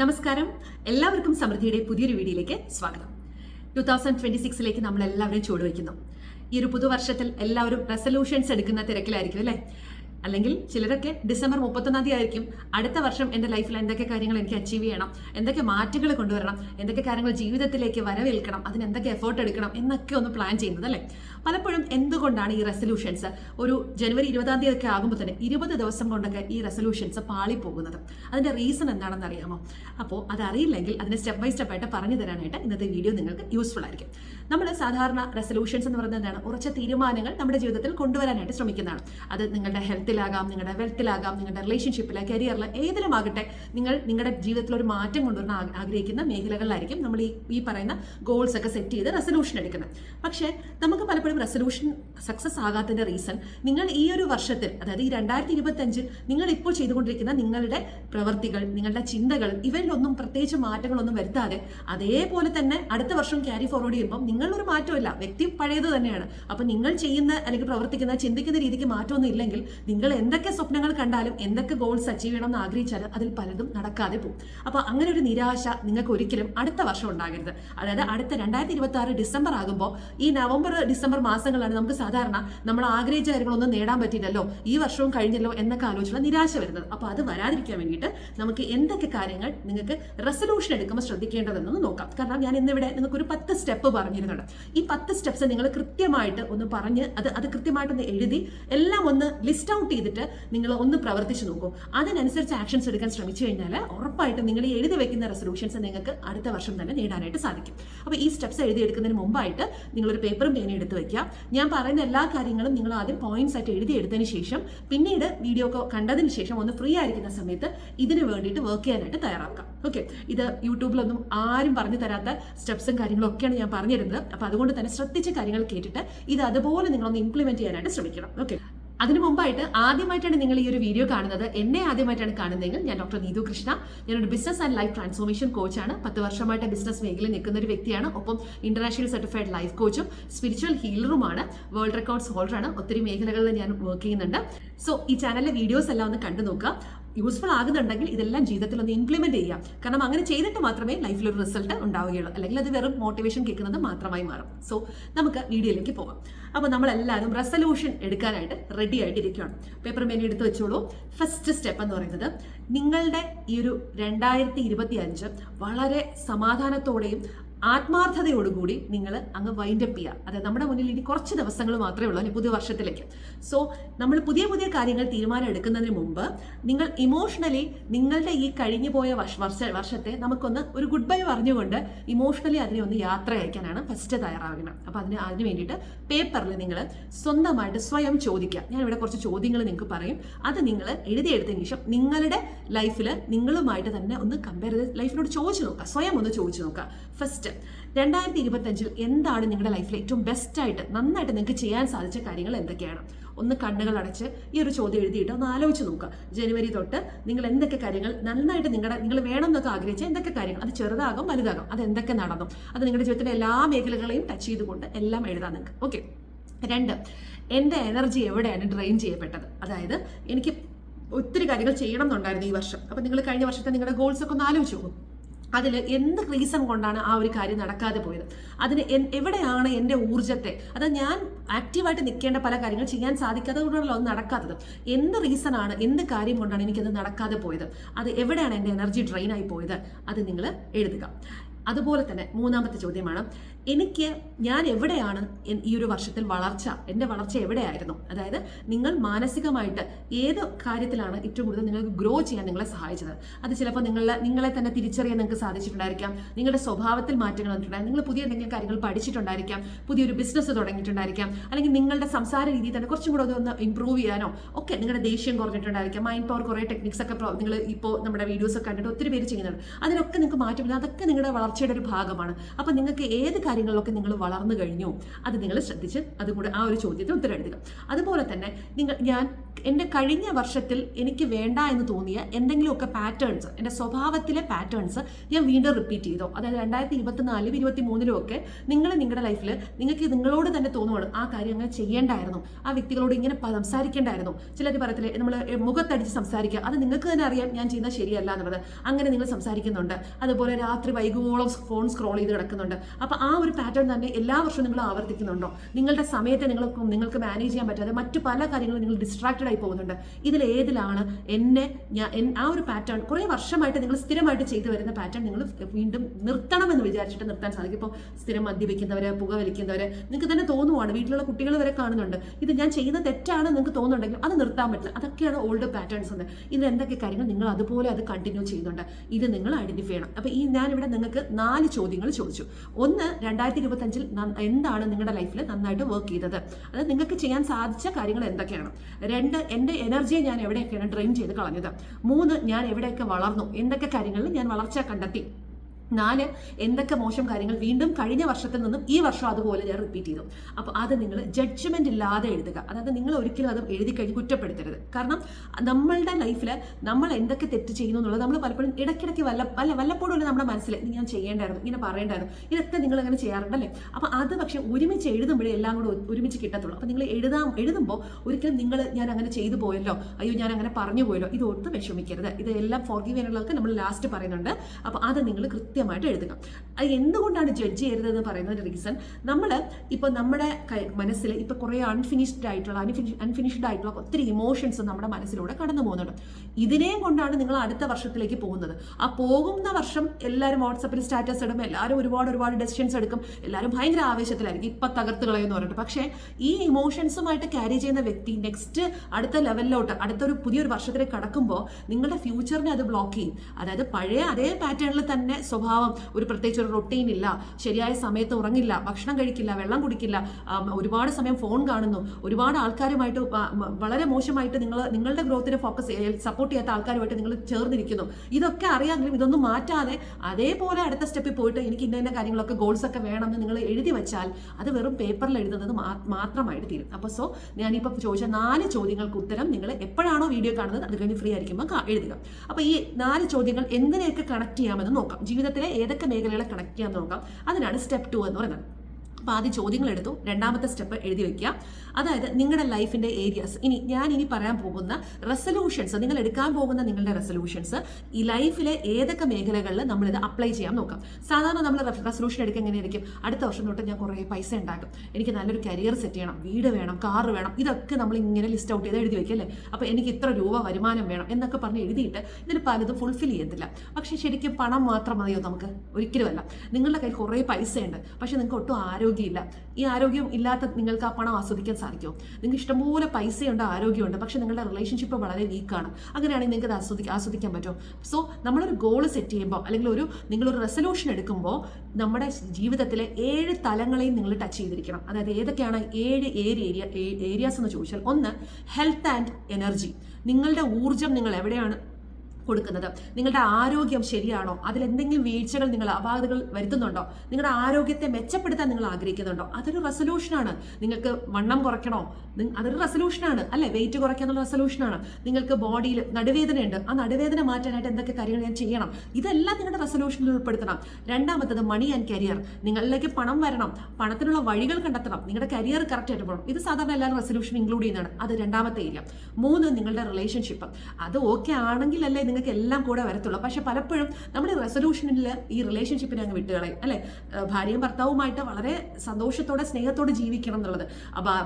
നമസ്കാരം. എല്ലാവർക്കും സമൃദ്ധിയുടെ പുതിയൊരു വീഡിയോയിലേക്ക് സ്വാഗതം. ടു തൗസൻഡ് ട്വന്റി സിക്സിലേക്ക് നമ്മൾ എല്ലാവരും ചുവടുവയ്ക്കുന്നു. ഈ ഒരു പുതുവർഷത്തിൽ എല്ലാവരും റെസൊല്യൂഷൻസ് എടുക്കുന്ന തിരക്കിലായിരിക്കും അല്ലേ? അല്ലെങ്കിൽ ചിലരൊക്കെ ഡിസംബർ മുപ്പത്തൊന്നാം തീയതി ആയിരിക്കും അടുത്ത വർഷം എന്റെ ലൈഫിൽ എന്തൊക്കെ കാര്യങ്ങൾ എനിക്ക് അച്ചീവ് ചെയ്യണം എന്തൊക്കെ മാറ്റങ്ങൾ കൊണ്ടുവരണം എന്തൊക്കെ കാര്യങ്ങൾ ജീവിതത്തിലേക്ക് വരവേൽക്കണം അതിന് എന്തൊക്കെ എഫേർട്ട് എടുക്കണം എന്നൊക്കെ ഒന്ന് പ്ലാൻ ചെയ്യുന്നത് അല്ലേ? പലപ്പോഴും എന്തുകൊണ്ടാണ് ഈ റെസൊല്യൂഷൻസ് ഒരു ജനുവരി ഇരുപതാം തീയതി ഒക്കെ ആകുമ്പോൾ തന്നെ ഇരുപത് ദിവസം കൊണ്ടൊക്കെ ഈ റെസൊല്യൂഷൻസ് പാളിപ്പോകുന്നത്. അതിന്റെ റീസൺ എന്താണെന്ന് അറിയാമോ? അപ്പോൾ അതറിയില്ലെങ്കിൽ അതിനെ സ്റ്റെപ്പ് ബൈ സ്റ്റെപ്പ് ആയിട്ട് പറഞ്ഞു തരാനായിട്ട് ഇന്നത്തെ വീഡിയോ നിങ്ങൾക്ക് യൂസ്ഫുൾ ആയിരിക്കും. നമ്മൾ സാധാരണ റെസൊല്യൂഷൻസ് എന്ന് പറയുന്നത് എന്താണ്? ഉറച്ച തീരുമാനങ്ങൾ നമ്മുടെ ജീവിതത്തിൽ കൊണ്ടുവരാനായിട്ട് ശ്രമിക്കുന്നതാണ്. അത് നിങ്ങളുടെ ഹെൽത്തിലാകാം നിങ്ങളുടെ വെൽത്തിലാകാം നിങ്ങളുടെ റിലേഷൻഷിപ്പിൽ കരിയറിൽ ഏതിലുമാകട്ടെ നിങ്ങൾ നിങ്ങളുടെ ജീവിതത്തിൽ ഒരു മാറ്റം കൊണ്ടുവരാൻ ആഗ്ര- ആഗ്രഹിക്കുന്ന മേഖലകളിലായിരിക്കും നമ്മൾ ഈ ഈ പറയുന്ന ഗോൾസ് ഒക്കെ സെറ്റ് ചെയ്ത് റെസൊല്യൂഷൻ എടുക്കുന്നത്. പക്ഷേ നമുക്ക് പലപ്പോഴും റെസൊല്യൂഷൻ സക്സസ് ആകാത്തതിന്റെ റീസൺ നിങ്ങൾ ഈ ഒരു വർഷത്തിൽ അതായത് ഈ രണ്ടായിരത്തി ഇരുപത്തഞ്ചിൽ നിങ്ങൾ ഇപ്പോൾ ചെയ്തുകൊണ്ടിരിക്കുന്ന നിങ്ങളുടെ പ്രവൃത്തികൾ നിങ്ങളുടെ ചിന്തകൾ ഇവരിലൊന്നും പ്രത്യേകിച്ച് മാറ്റങ്ങളൊന്നും വരുത്താതെ അതേപോലെ തന്നെ അടുത്ത വർഷം ക്യാരി ഫോർവേഡ് ചെയ്യുമ്പോൾ നിങ്ങളൊരു മാറ്റമില്ല വ്യക്തി പഴയത് തന്നെയാണ്. അപ്പം നിങ്ങൾ ചെയ്യുന്ന അല്ലെങ്കിൽ പ്രവർത്തിക്കുന്ന ചിന്തിക്കുന്ന രീതിക്ക് മാറ്റമൊന്നും ഇല്ലെങ്കിൽ നിങ്ങൾ എന്തൊക്കെ സ്വപ്നങ്ങൾ കണ്ടാലും എന്തൊക്കെ ഗോൾസ് അച്ചീവ് ചെയ്യണം എന്ന് ആഗ്രഹിച്ചാലും അതിൽ പലതും നടക്കാതെ പോകും. അപ്പോൾ അങ്ങനെ ഒരു നിരാശ നിങ്ങൾക്ക് ഒരിക്കലും അടുത്ത വർഷം ഉണ്ടാകരുത്. അതായത് അടുത്ത രണ്ടായിരത്തി ഇരുപത്തി ആറ് ഡിസംബർ ആകുമ്പോൾ ഈ നവംബർ ഡിസംബർ മാസങ്ങളാണ് നമുക്ക് സാധാരണ നമ്മൾ ആഗ്രഹിച്ച കാര്യങ്ങളൊന്നും നേടാൻ പറ്റിയില്ലല്ലോ ഈ വർഷവും കഴിഞ്ഞല്ലോ എന്നൊക്കെ ആലോചിച്ചുള്ള നിരാശ വരുന്നത്. അപ്പോൾ അത് വരാതിരിക്കാൻ വേണ്ടിയിട്ട് നമുക്ക് എന്തൊക്കെ കാര്യങ്ങൾ നിങ്ങൾക്ക് റെസൊല്യൂഷൻ എടുക്കുമ്പോൾ ശ്രദ്ധിക്കേണ്ടതെന്ന് നോക്കാം. കാരണം ഞാൻ ഇന്നിവിടെ നിങ്ങൾക്ക് ഒരു പത്ത് സ്റ്റെപ്പ് പറഞ്ഞിരുന്നുണ്ട് ഈ പത്ത് സ്റ്റെപ്സ് നിങ്ങൾ കൃത്യമായിട്ട് ഒന്ന് പറഞ്ഞ് അത് അത് കൃത്യമായിട്ടൊന്ന് എഴുതി എല്ലാം ഒന്ന് ലിസ്റ്റ് ഔട്ട് ചെയ്തിട്ട് നിങ്ങൾ ഒന്ന് പ്രവർത്തിച്ചു നോക്കൂ. അതിനനുസരിച്ച് ആക്ഷൻസ് എടുക്കാൻ ശ്രമിച്ചു കഴിഞ്ഞാൽ ഉറപ്പായിട്ടും നിങ്ങൾ എഴുതി വെക്കുന്ന റെസൊല്യൂഷൻസ് നിങ്ങൾക്ക് അടുത്ത വർഷം തന്നെ നേടാനായിട്ട് സാധിക്കും. അപ്പോൾ ഈ സ്റ്റെപ്സ് എഴുതി എഴുതിയെടുക്കുന്നതിന് മുമ്പായിട്ട് നിങ്ങളൊരു പേപ്പറും പേനയും എടുത്ത് വെക്കാം ഞാൻ പറയുന്ന എല്ലാ കാര്യങ്ങളും നിങ്ങൾ ആദ്യം പോയിന്റ്സ് ആയിട്ട് എഴുതി എടുത്തതിന് ശേഷം പിന്നീട് വീഡിയോ കണ്ടതിന് ശേഷം ഒന്ന് ഫ്രീ ആയിരിക്കുന്ന സമയത്ത് ഇതിന് വേണ്ടിയിട്ട് വർക്ക് ചെയ്യാനായിട്ട് തയ്യാറാക്കാം ഓക്കെ ഇത് യൂട്യൂബിലൊന്നും ആരും പറഞ്ഞു തരാത്ത സ്റ്റെപ്സും കാര്യങ്ങളും ഒക്കെയാണ് ഞാൻ പറഞ്ഞു തരുന്നത് അപ്പോൾ അതുകൊണ്ട് തന്നെ ശ്രദ്ധിച്ച കാര്യങ്ങൾ കേട്ടിട്ട് ഇത് അതുപോലെ നിങ്ങളൊന്ന് ഇംപ്ലിമെന്റ് ചെയ്യാനായിട്ട് ശ്രമിക്കണം. ഓക്കെ അതിനു മുമ്പായിട്ട് ആദ്യമായിട്ടാണ് നിങ്ങൾ ഈ ഒരു വീഡിയോ കാണുന്നത്. എന്നെ ആദ്യമായിട്ടാണ് കാണുന്നതെങ്കിൽ ഞാൻ ഡോക്ടർ നീതു കൃഷ്ണ. ഞാനൊരു ബിസിനസ് ആൻഡ് ലൈഫ് ട്രാൻസ്ഫോർമേഷൻ കോച്ചാണ് പത്ത് വർഷമായിട്ട് ബിസിനസ് മേഖലയിൽ നിൽക്കുന്ന ഒരു വ്യക്തിയാണ്. ഒപ്പം ഇന്റർനാഷണൽ സർട്ടിഫൈഡ് ലൈഫ് കോച്ചും സ്പിരിച്വൽ ഹീലറുമാണ് വേൾഡ് റെക്കോർഡ്സ് ഹോൾഡറാണ് ഒത്തിരി മേഖലകളിൽ ഞാൻ വർക്ക് ചെയ്യുന്നുണ്ട്. സോ ഈ ചാനലിലെ വീഡിയോസ് എല്ലാം ഒന്ന് കണ്ടു നോക്കുക യൂസ്ഫുൾ ആകുന്നുണ്ടെങ്കിൽ ഇതെല്ലാം ജീവിതത്തിൽ ഒന്ന് ഇംപ്ലിമെന്റ് ചെയ്യാം കാരണം അങ്ങനെ ചെയ്തിട്ട് മാത്രമേ ലൈഫിൽ ഒരു റിസൾട്ട് ഉണ്ടാവുകയുള്ളൂ. അല്ലെങ്കിൽ അത് വെറും മോട്ടിവേഷൻ കേൾക്കുന്നത് മാത്രമായി മാറും. സോ നമുക്ക് വീഡിയോയിലേക്ക് പോകാം അപ്പോൾ നമ്മളെല്ലാവരും റെസൊല്യൂഷൻ എടുക്കാനായിട്ട് റെഡി ആയിട്ടിരിക്കുകയാണ്. പേപ്പർ മെനു എടുത്ത് വെച്ചോളൂ. ഫസ്റ്റ് സ്റ്റെപ്പ് എന്ന് പറയുന്നത് നിങ്ങളുടെ ഈ ഒരു രണ്ടായിരത്തി ഇരുപത്തി അഞ്ച് വളരെ സമാധാനത്തോടെയും ആത്മാർത്ഥതയോടുകൂടി നിങ്ങൾ അങ്ങ് വൈൻഡപ്പ് ചെയ്യുക. അതായത് നമ്മുടെ മുന്നിൽ ഇനി കുറച്ച് ദിവസങ്ങൾ മാത്രമേ ഉള്ളൂ അല്ലെങ്കിൽ പുതിയ വർഷത്തിലേക്ക്. സോ നമ്മൾ പുതിയ പുതിയ കാര്യങ്ങൾ തീരുമാനം എടുക്കുന്നതിന് മുമ്പ് നിങ്ങൾ ഇമോഷണലി നിങ്ങളുടെ ഈ കഴിഞ്ഞു പോയ വർഷ വർഷ വർഷത്തെ നമുക്കൊന്ന് ഒരു ഗുഡ് ബൈ പറഞ്ഞുകൊണ്ട് ഇമോഷണലി അതിനെ ഒന്ന് യാത്ര അയക്കാനാണ് ഫസ്റ്റ് തയ്യാറാകുന്നത് അപ്പോൾ അതിന് അതിന് വേണ്ടിയിട്ട് പേപ്പറിൽ നിങ്ങൾ സ്വന്തമായിട്ട് സ്വയം ചോദിക്കുക. ഞാൻ ഇവിടെ കുറച്ച് ചോദ്യങ്ങൾ നിങ്ങൾക്ക് പറയും. അത് നിങ്ങൾ എഴുതിയെടുത്തതിന് ശേഷം നിങ്ങളുടെ ലൈഫിൽ നിങ്ങളുമായിട്ട് തന്നെ ഒന്ന് കമ്പയർ ചെയ്ത് ലൈഫിനോട് ചോദിച്ചു നോക്കുക. സ്വയം ഒന്ന് ചോദിച്ചു നോക്കുക. ഫസ്റ്റ് രണ്ടായിരത്തി ഇരുപത്തഞ്ചിൽ എന്താണ് നിങ്ങളുടെ ലൈഫിൽ ഏറ്റവും ബെസ്റ്റായിട്ട് നന്നായിട്ട് നിങ്ങൾക്ക് ചെയ്യാൻ സാധിച്ച കാര്യങ്ങൾ എന്തൊക്കെയാണ്? ഒന്ന് കണ്ണുകൾ അടച്ച് ഈ ഒരു ചോദ്യം എഴുതിയിട്ട് ഒന്ന് ആലോചിച്ച് നോക്കുക. ജനുവരി തൊട്ട് നിങ്ങൾ എന്തൊക്കെ കാര്യങ്ങൾ നന്നായിട്ട് നിങ്ങളുടെ നിങ്ങൾ വേണം എന്നൊക്കെ ആഗ്രഹിച്ച എന്തൊക്കെ കാര്യങ്ങൾ? അത് ചെറുതാകും വലുതാകും. അത് എന്തൊക്കെ നടന്നു? അത് നിങ്ങളുടെ ജീവിതത്തിലെ എല്ലാ മേഖലകളെയും ടച്ച് ചെയ്തുകൊണ്ട് എല്ലാം എഴുതാൻ നിങ്ങൾക്ക് ഓക്കെ രണ്ട് എന്റെ എനർജി എവിടെയാണ് ഡ്രെയിൻ ചെയ്യപ്പെട്ടത്? അതായത് എനിക്ക് ഒത്തിരി കാര്യങ്ങൾ ചെയ്യണം എന്നുണ്ടായിരുന്നു ഈ വർഷം. അപ്പം നിങ്ങൾ കഴിഞ്ഞ വർഷത്തെ നിങ്ങളുടെ ഗോൾസ് ഒക്കെ ഒന്ന് ആലോചിച്ചു അതിൽ എന്ത് റീസൺ കൊണ്ടാണ് ആ ഒരു കാര്യം നടക്കാതെ പോയത്? അതിന് എവിടെയാണ് എന്റെ ഊർജത്തെ? അത് ഞാൻ ആക്റ്റീവായിട്ട് നിൽക്കേണ്ട പല കാര്യങ്ങൾ ചെയ്യാൻ സാധിക്കാതെ കൊണ്ടാണല്ലോ അത് നടക്കാത്തത്. എന്ത് റീസൺ ആണ് എന്ത് കാര്യം കൊണ്ടാണ് എനിക്കത് നടക്കാതെ പോയത്? അത് എവിടെയാണ് എന്റെ എനർജി ഡ്രെയിൻ ആയി പോയത്? അത് നിങ്ങൾ എഴുതുക. അതുപോലെ തന്നെ മൂന്നാമത്തെ ചോദ്യമാണ് എനിക്ക് ഞാൻ എവിടെയാണ് ഈ ഒരു വർഷത്തിൽ വളർച്ച എന്റെ വളർച്ച എവിടെയായിരുന്നു? അതായത് നിങ്ങൾ മാനസികമായിട്ട് ഏത് കാര്യത്തിലാണ് ഏറ്റവും കൂടുതൽ നിങ്ങൾക്ക് ഗ്രോ ചെയ്യാൻ നിങ്ങളെ സഹായിച്ചത്? അത് ചിലപ്പോൾ നിങ്ങളെ നിങ്ങളെ തന്നെ തിരിച്ചറിയാൻ നിങ്ങൾക്ക് സാധിച്ചിട്ടുണ്ടായിരിക്കാം. നിങ്ങളുടെ സ്വഭാവത്തിൽ മാറ്റങ്ങൾ വന്നിട്ടുണ്ടായിരിക്കും. നിങ്ങൾ പുതിയ എന്തെങ്കിലും കാര്യങ്ങൾ പഠിച്ചിട്ടുണ്ടായിരിക്കാം. പുതിയൊരു ബിസിനസ് തുടങ്ങിയിട്ടുണ്ടായിരിക്കാം. അല്ലെങ്കിൽ നിങ്ങളുടെ സംസാര രീതി തന്നെ കുറച്ചും കൂടെ ഒന്ന് ഇമ്പ്രൂവ് ചെയ്യാനോ ഒക്കെ നിങ്ങളുടെ ദേഷ്യം കുറഞ്ഞിട്ടുണ്ടായിരിക്കാം. മൈൻഡ് പവർ കുറേ ടെക്നിക്സ് ഒക്കെ നിങ്ങൾ ഇപ്പോൾ നമ്മുടെ വീഡിയോസ് ഒക്കെ കണ്ടിട്ട് ഒത്തിരി പേര് ചെയ്യുന്നുണ്ട്. അതിനൊക്കെ നിങ്ങൾക്ക് മാറ്റം വരും. അതൊക്കെ നിങ്ങളുടെ വളർച്ചയുടെ ഒരു ഭാഗമാണ്. അപ്പോൾ നിങ്ങൾക്ക് ഏത് കാര്യങ്ങളിലൊക്കെ നിങ്ങൾ വളർന്നു കഴിഞ്ഞു അത് നിങ്ങൾ ശ്രദ്ധിച്ച് അതും കൂടെ ആ ഒരു ചോദ്യത്തിന് ഉത്തരം എഴുതുക. അതുപോലെ തന്നെ നിങ്ങൾ ഞാൻ എന്റെ കഴിഞ്ഞ വർഷത്തിൽ എനിക്ക് വേണ്ട എന്ന് തോന്നിയ എന്തെങ്കിലുമൊക്കെ പാറ്റേൺസ് എന്റെ സ്വഭാവത്തിലെ പാറ്റേൺസ് ഞാൻ വീണ്ടും റിപ്പീറ്റ് ചെയ്തോ. അതായത് രണ്ടായിരത്തി ഇരുപത്തിനാലിലും ഇരുപത്തി മൂന്നിലും ഒക്കെ നിങ്ങൾ നിങ്ങളുടെ ലൈഫിൽ നിങ്ങൾക്ക് നിങ്ങളോട് തന്നെ തോന്നുവാണ് ആ കാര്യം അങ്ങനെ ചെയ്യേണ്ടായിരുന്നു. ആ വ്യക്തികളോട് ഇങ്ങനെ സംസാരിക്കേണ്ടായിരുന്നു. ചിലർ പറയത്തില്ലേ നമ്മൾ മുഖത്തടിച്ച് സംസാരിക്കുക അത് നിങ്ങൾക്ക് തന്നെ അറിയാം ഞാൻ ചെയ്യുന്നത് ശരിയല്ല എന്നുള്ളത്. അങ്ങനെ നിങ്ങൾ സംസാരിക്കുന്നുണ്ട്. അതുപോലെ രാത്രി വൈകുവോളം ഫോൺ സ്ക്രോൾ ചെയ്ത് കിടക്കുന്നുണ്ട്. അപ്പോൾ ആ ഒരു പാറ്റേൺ തന്നെ എല്ലാ വർഷവും നിങ്ങൾ ആവർത്തിക്കുന്നുണ്ടോ? നിങ്ങളുടെ സമയത്തെ നിങ്ങൾക്ക് നിങ്ങൾക്ക് മാനേജ് ചെയ്യാൻ പറ്റാതെ മറ്റു പല കാര്യങ്ങളും നിങ്ങൾ ഡിസ്ട്രാക്റ്റഡ് ആയി പോകുന്നുണ്ട്. ഇതിൽ ഏതിലാണ് എന്നെ ഞാൻ ആ ഒരു പാറ്റേൺ കുറേ വർഷമായിട്ട് നിങ്ങൾ സ്ഥിരമായിട്ട് ചെയ്തു വരുന്ന പാറ്റേൺ നിങ്ങൾ വീണ്ടും നിർത്തണമെന്ന് വിചാരിച്ചിട്ട് നിർത്താൻ സാധിക്കും. ഇപ്പോൾ സ്ഥിരം മദ്യപിക്കുന്നവരെ പുക വലിക്കുന്നവരെ നിങ്ങൾക്ക് തന്നെ തോന്നുവാണ്. വീട്ടിലുള്ള കുട്ടികൾ വരെ കാണുന്നുണ്ട്. ഇത് ഞാൻ ചെയ്യുന്ന തെറ്റാണ് നിങ്ങൾക്ക് തോന്നുന്നുണ്ടെങ്കിൽ അത് നിർത്താൻ പറ്റില്ല. അതൊക്കെയാണ് ഓൾഡ് പാറ്റേൺസ് എന്ന്. ഇതിൽ എന്തൊക്കെ കാര്യങ്ങൾ നിങ്ങൾ അതുപോലെ അത് കണ്ടിന്യൂ ചെയ്യുന്നുണ്ട്. ഇത് നിങ്ങൾ ഐഡന്റിഫൈ ചെയ്യണം. അപ്പോൾ ഈ ഞാനിവിടെ നിങ്ങൾക്ക് നാല് ചോദ്യങ്ങൾ ചോദിച്ചു. ഒന്ന് രണ്ടായിരത്തി ഇരുപത്തഞ്ചിൽ എന്താണ് നിങ്ങളുടെ ലൈഫിൽ നന്നായിട്ട് വർക്ക് ചെയ്തത്? അത് നിങ്ങൾക്ക് ചെയ്യാൻ സാധിച്ച കാര്യങ്ങൾ എന്തൊക്കെയാണ്? രണ്ട് എന്റെ എനർജിയെ ഞാൻ എവിടെയൊക്കെയാണ് ഡ്രെയിൻ ചെയ്ത് കളഞ്ഞത്? മൂന്ന് ഞാൻ എവിടെയൊക്കെ വളർന്നു? എന്തൊക്കെ കാര്യങ്ങളിൽ ഞാൻ വളർച്ച കണ്ടെത്തി? നാല് എന്തൊക്കെ മോശം കാര്യങ്ങൾ വീണ്ടും കഴിഞ്ഞ വർഷത്തിൽ നിന്നും ഈ വർഷം അതുപോലെ ഞാൻ റിപ്പീറ്റ് ചെയ്തു. അപ്പോൾ അത് നിങ്ങൾ ജഡ്ജ്മെന്റ് ഇല്ലാതെ എഴുതുക. അതായത് നിങ്ങൾ ഒരിക്കലും അത് എഴുതി കഴിഞ്ഞ് കുറ്റപ്പെടുത്തരുത്. കാരണം നമ്മളുടെ ലൈഫിൽ നമ്മൾ എന്തൊക്കെ തെറ്റ് ചെയ്യുന്നു എന്നുള്ളത് നമ്മൾ പലപ്പോഴും ഇടയ്ക്കിടയ്ക്ക് വല്ല വല്ല വല്ലപ്പോഴും ഉള്ള നമ്മുടെ മനസ്സിൽ ഞാൻ ചെയ്യേണ്ടായിരുന്നു ഇങ്ങനെ പറയേണ്ടായിരുന്നു. ഇതൊക്കെ നിങ്ങൾ അങ്ങനെ ചെയ്യാറുണ്ടല്ലേ അപ്പോൾ അത് പക്ഷേ ഒരുമിച്ച് എഴുതുമ്പോഴേ എല്ലാം കൂടെ ഒരുമിച്ച് കിട്ടത്തുള്ളൂ. അപ്പോൾ നിങ്ങൾ എഴുതാം എഴുതുമ്പോൾ ഒരിക്കലും നിങ്ങൾ ഞാൻ അങ്ങനെ ചെയ്തു പോയല്ലോ അയ്യോ ഞാൻ അങ്ങനെ പറഞ്ഞു പോയല്ലോ ഇത് വിഷമിക്കരുത്. ഇതെല്ലാം ഫോർഗീവ് ചെയ്യാനുള്ളതൊക്കെ നമ്മൾ ലാസ്റ്റ് പറയുന്നുണ്ട്. അപ്പോൾ അത് നിങ്ങൾ കൃത്യമായിട്ട് എഴുതുക. അത് എന്തുകൊണ്ടാണ് ജഡ്ജ് ചെയ്യരുതെന്ന് പറയുന്ന റീസൺ നമ്മൾ ഇപ്പോൾ നമ്മുടെ മനസ്സിൽ ഇപ്പോൾ കുറേ അൺഫിനിഷ്ഡ് ആയിട്ടുള്ള അൺഫിനിഷ് അൺഫിനിഷ്ഡ് ആയിട്ടുള്ള ഒത്തിരി ഇമോഷൻസ് നമ്മുടെ മനസ്സിലൂടെ കടന്നു പോകുന്നുണ്ട്. ഇതിനെയും കൊണ്ടാണ് നിങ്ങൾ അടുത്ത വർഷത്തിലേക്ക് പോകുന്നത്. ആ പോകുന്ന വർഷം എല്ലാവരും വാട്സപ്പിൽ സ്റ്റാറ്റസ് ഇടും. എല്ലാവരും ഒരുപാട് ഒരുപാട് ഡെസിഷൻസ് എടുക്കും. എല്ലാവരും ഭയങ്കര ആവേശത്തിലായിരിക്കും ഇപ്പം തകർത്ത് കളയെന്ന് പറഞ്ഞിട്ട്. പക്ഷേ ഈ ഇമോഷൻസുമായിട്ട് ക്യാരി ചെയ്യുന്ന വ്യക്തി നെക്സ്റ്റ് അടുത്ത ലെവലിലോട്ട് അടുത്തൊരു പുതിയൊരു വർഷത്തിലേക്ക് കടക്കുമ്പോൾ നിങ്ങളുടെ ഫ്യൂച്ചറിനെ അത് ബ്ലോക്ക് ചെയ്യും. അതായത് പഴയ അതേ പാറ്റേണിൽ തന്നെ സ്വഭാവം ഒരു പ്രത്യേകിച്ച് ഒരു റൊട്ടീൻ ഇല്ല. ശരിയായ സമയത്ത് ഉറങ്ങില്ല ഭക്ഷണം കഴിക്കില്ല വെള്ളം കുടിക്കില്ല ഒരുപാട് സമയം ഫോൺ കാണുന്നു. ഒരുപാട് ആൾക്കാരുമായിട്ട് വളരെ മോശമായിട്ട് നിങ്ങൾ നിങ്ങളുടെ ഗ്രോത്തിനെ ഫോക്കസ് സപ്പോർട്ട് ചെയ്യാത്ത ആൾക്കാരുമായിട്ട് നിങ്ങൾ ചേർന്നിരിക്കുന്നു. ഇതൊക്കെ അറിയാമെങ്കിലും ഇതൊന്നും മാറ്റാതെ അതേപോലെ അടുത്ത സ്റ്റെപ്പിൽ പോയിട്ട് എനിക്ക് ഇന്ന കാര്യങ്ങളൊക്കെ ഗോൾസ് ഒക്കെ വേണമെന്ന് നിങ്ങൾ എഴുതി വെച്ചാൽ അത് വെറും പേപ്പറിൽ എഴുതുന്നത് മാത്രമായിട്ട് തീരും. അപ്പോൾ സോ ഞാനിപ്പോൾ ചോദിച്ച നാല് ചോദ്യങ്ങൾക്ക് ഉത്തരം നിങ്ങൾ എപ്പോഴാണോ വീഡിയോ കാണുന്നത് അത് കഴിഞ്ഞ് ഫ്രീ ആയിരിക്കുമ്പോൾ എഴുതുക. അപ്പോൾ ഈ നാല് ചോദ്യങ്ങൾ എന്തിനെയൊക്കെ കണക്ട് ചെയ്യാമെന്ന് നോക്കാം. ഏതൊക്കെ മേഖലകളെ കണക്ട് ചെയ്യാൻ നോക്കാം. അതിനാണ് സ്റ്റെപ്പ് ടു എന്ന് പറയുന്നത്. അപ്പോൾ ആദ്യം ചോദ്യങ്ങൾ എടുത്തു രണ്ടാമത്തെ സ്റ്റെപ്പ് എഴുതി വെക്കുക. അതായത് നിങ്ങളുടെ ലൈഫിന്റെ ഏരിയാസ് ഇനി ഞാൻ ഇനി പറയാൻ പോകുന്ന റെസൊല്യൂഷൻസ് നിങ്ങൾ എടുക്കാൻ പോകുന്ന നിങ്ങളുടെ റെസൊല്യൂഷൻസ് ഈ ലൈഫിലെ ഏതൊക്കെ മേഖലകളിൽ നമ്മളിത് അപ്ലൈ ചെയ്യാൻ നോക്കാം. സാധാരണ നമ്മൾ റെസൊല്യൂഷൻ എടുക്കുക എങ്ങനെയായിരിക്കും അടുത്ത വർഷം തൊട്ട് ഞാൻ കുറേ പൈസ ഉണ്ടാക്കും. എനിക്ക് നല്ലൊരു കരിയർ സെറ്റ് ചെയ്യണം. വീട് വേണം കാറ് വേണം. ഇതൊക്കെ നമ്മൾ ഇങ്ങനെ ലിസ്റ്റ് ഔട്ട് ചെയ്ത് എഴുതി വെക്കല്ലേ അപ്പോൾ എനിക്ക് ഇത്ര രൂപ വരുമാനം വേണം എന്നൊക്കെ പറഞ്ഞ് എഴുതിയിട്ട് ഇതിൽ പലതും ഫുൾഫിൽ ചെയ്യത്തില്ല. പക്ഷേ ശരിക്കും പണം മാത്രം മതിയോ നമുക്ക്? ഒരിക്കലുമല്ല. നിങ്ങളുടെ കയ്യിൽ കുറേ പൈസ ഉണ്ട് പക്ഷേ നിങ്ങൾക്ക് ഒട്ടും ആരോഗ്യമില്ല. ഈ ആരോഗ്യം ഇല്ലാത്ത നിങ്ങൾക്ക് ആ പണം ആസ്വദിക്കാൻ സാധിക്കും നിങ്ങൾക്ക് ഇഷ്ടംപോലെ പൈസയുണ്ട് ആരോഗ്യമുണ്ട് പക്ഷെ നിങ്ങളുടെ റിലേഷൻഷിപ്പ് വളരെ വീക്കാണ് അങ്ങനെയാണെങ്കിൽ നിങ്ങൾക്ക് അത് ആസ്വദി ആസ്വദിക്കാൻ പറ്റും സോ നമ്മളൊരു ഗോൾ സെറ്റ് ചെയ്യുമ്പോൾ അല്ലെങ്കിൽ ഒരു നിങ്ങളൊരു റെസൊല്യൂഷൻ എടുക്കുമ്പോൾ നമ്മുടെ ജീവിതത്തിലെ ഏഴ് തലങ്ങളെയും നിങ്ങൾ ടച്ച് ചെയ്തിരിക്കണം. അതായത് ഏതൊക്കെയാണ് ഏഴ് ഏരിയ ഏരിയാസ് എന്ന് ചോദിച്ചാൽ ഒന്ന് ഹെൽത്ത് ആൻഡ് എനർജി നിങ്ങളുടെ ഊർജം നിങ്ങൾ എവിടെയാണ് കൊടുക്കുന്നത്. നിങ്ങളുടെ ആരോഗ്യം ശരിയാണോ? അതിൽ എന്തെങ്കിലും വീഴ്ചകൾ നിങ്ങൾ അപാകതകൾ വരുത്തുന്നുണ്ടോ? നിങ്ങളുടെ ആരോഗ്യത്തെ മെച്ചപ്പെടുത്താൻ നിങ്ങൾ ആഗ്രഹിക്കുന്നുണ്ടോ? അതൊരു റെസൊല്യൂഷനാണ് നിങ്ങൾക്ക് വണ്ണം കുറയ്ക്കണോ? അതൊരു റെസൊല്യൂഷനാണ് അല്ലെ? വെയിറ്റ് കുറയ്ക്കാനുള്ള റെസൊല്യൂഷനാണ് നിങ്ങൾക്ക് ബോഡിയിൽ നടുവേദനയുണ്ട്. ആ നടുവേദന മാറ്റാനായിട്ട് എന്തൊക്കെ കാര്യങ്ങൾ ഞാൻ ചെയ്യണം? ഇതെല്ലാം നിങ്ങളുടെ റെസൊല്യൂഷനിൽ ഉൾപ്പെടുത്തണം. രണ്ടാമത്തത് മണി ആൻഡ് കരിയർ നിങ്ങളിലേക്ക് പണം വരണം. പണത്തിനുള്ള വഴികൾ കണ്ടെത്തണം. നിങ്ങളുടെ കരിയർ കറക്റ്റ് ആയിട്ട് പോകണം. ഇത് സാധാരണ എല്ലാവരും റെസൊല്യൂഷൻ ഇൻക്ലൂഡ് ചെയ്യുന്നതാണ്. അത് രണ്ടാമത്തെ ഏരിയ മൂന്ന് നിങ്ങളുടെ റിലേഷൻഷിപ്പ് അത് ഓക്കെ ആണെങ്കിലല്ലേ നിങ്ങൾക്ക് എല്ലാം കൂടെ വരത്തുള്ളൂ. പക്ഷെ പലപ്പോഴും നമ്മുടെ റെസൊല്യൂഷനിൽ ഈ റിലേഷൻഷിപ്പിനെ അങ്ങ് വിട്ടുകളയും അല്ലേ? ഭാര്യയും ഭർത്താവുമായിട്ട് വളരെ സന്തോഷത്തോടെ സ്നേഹത്തോടെ ജീവിക്കണം എന്നുള്ളത്.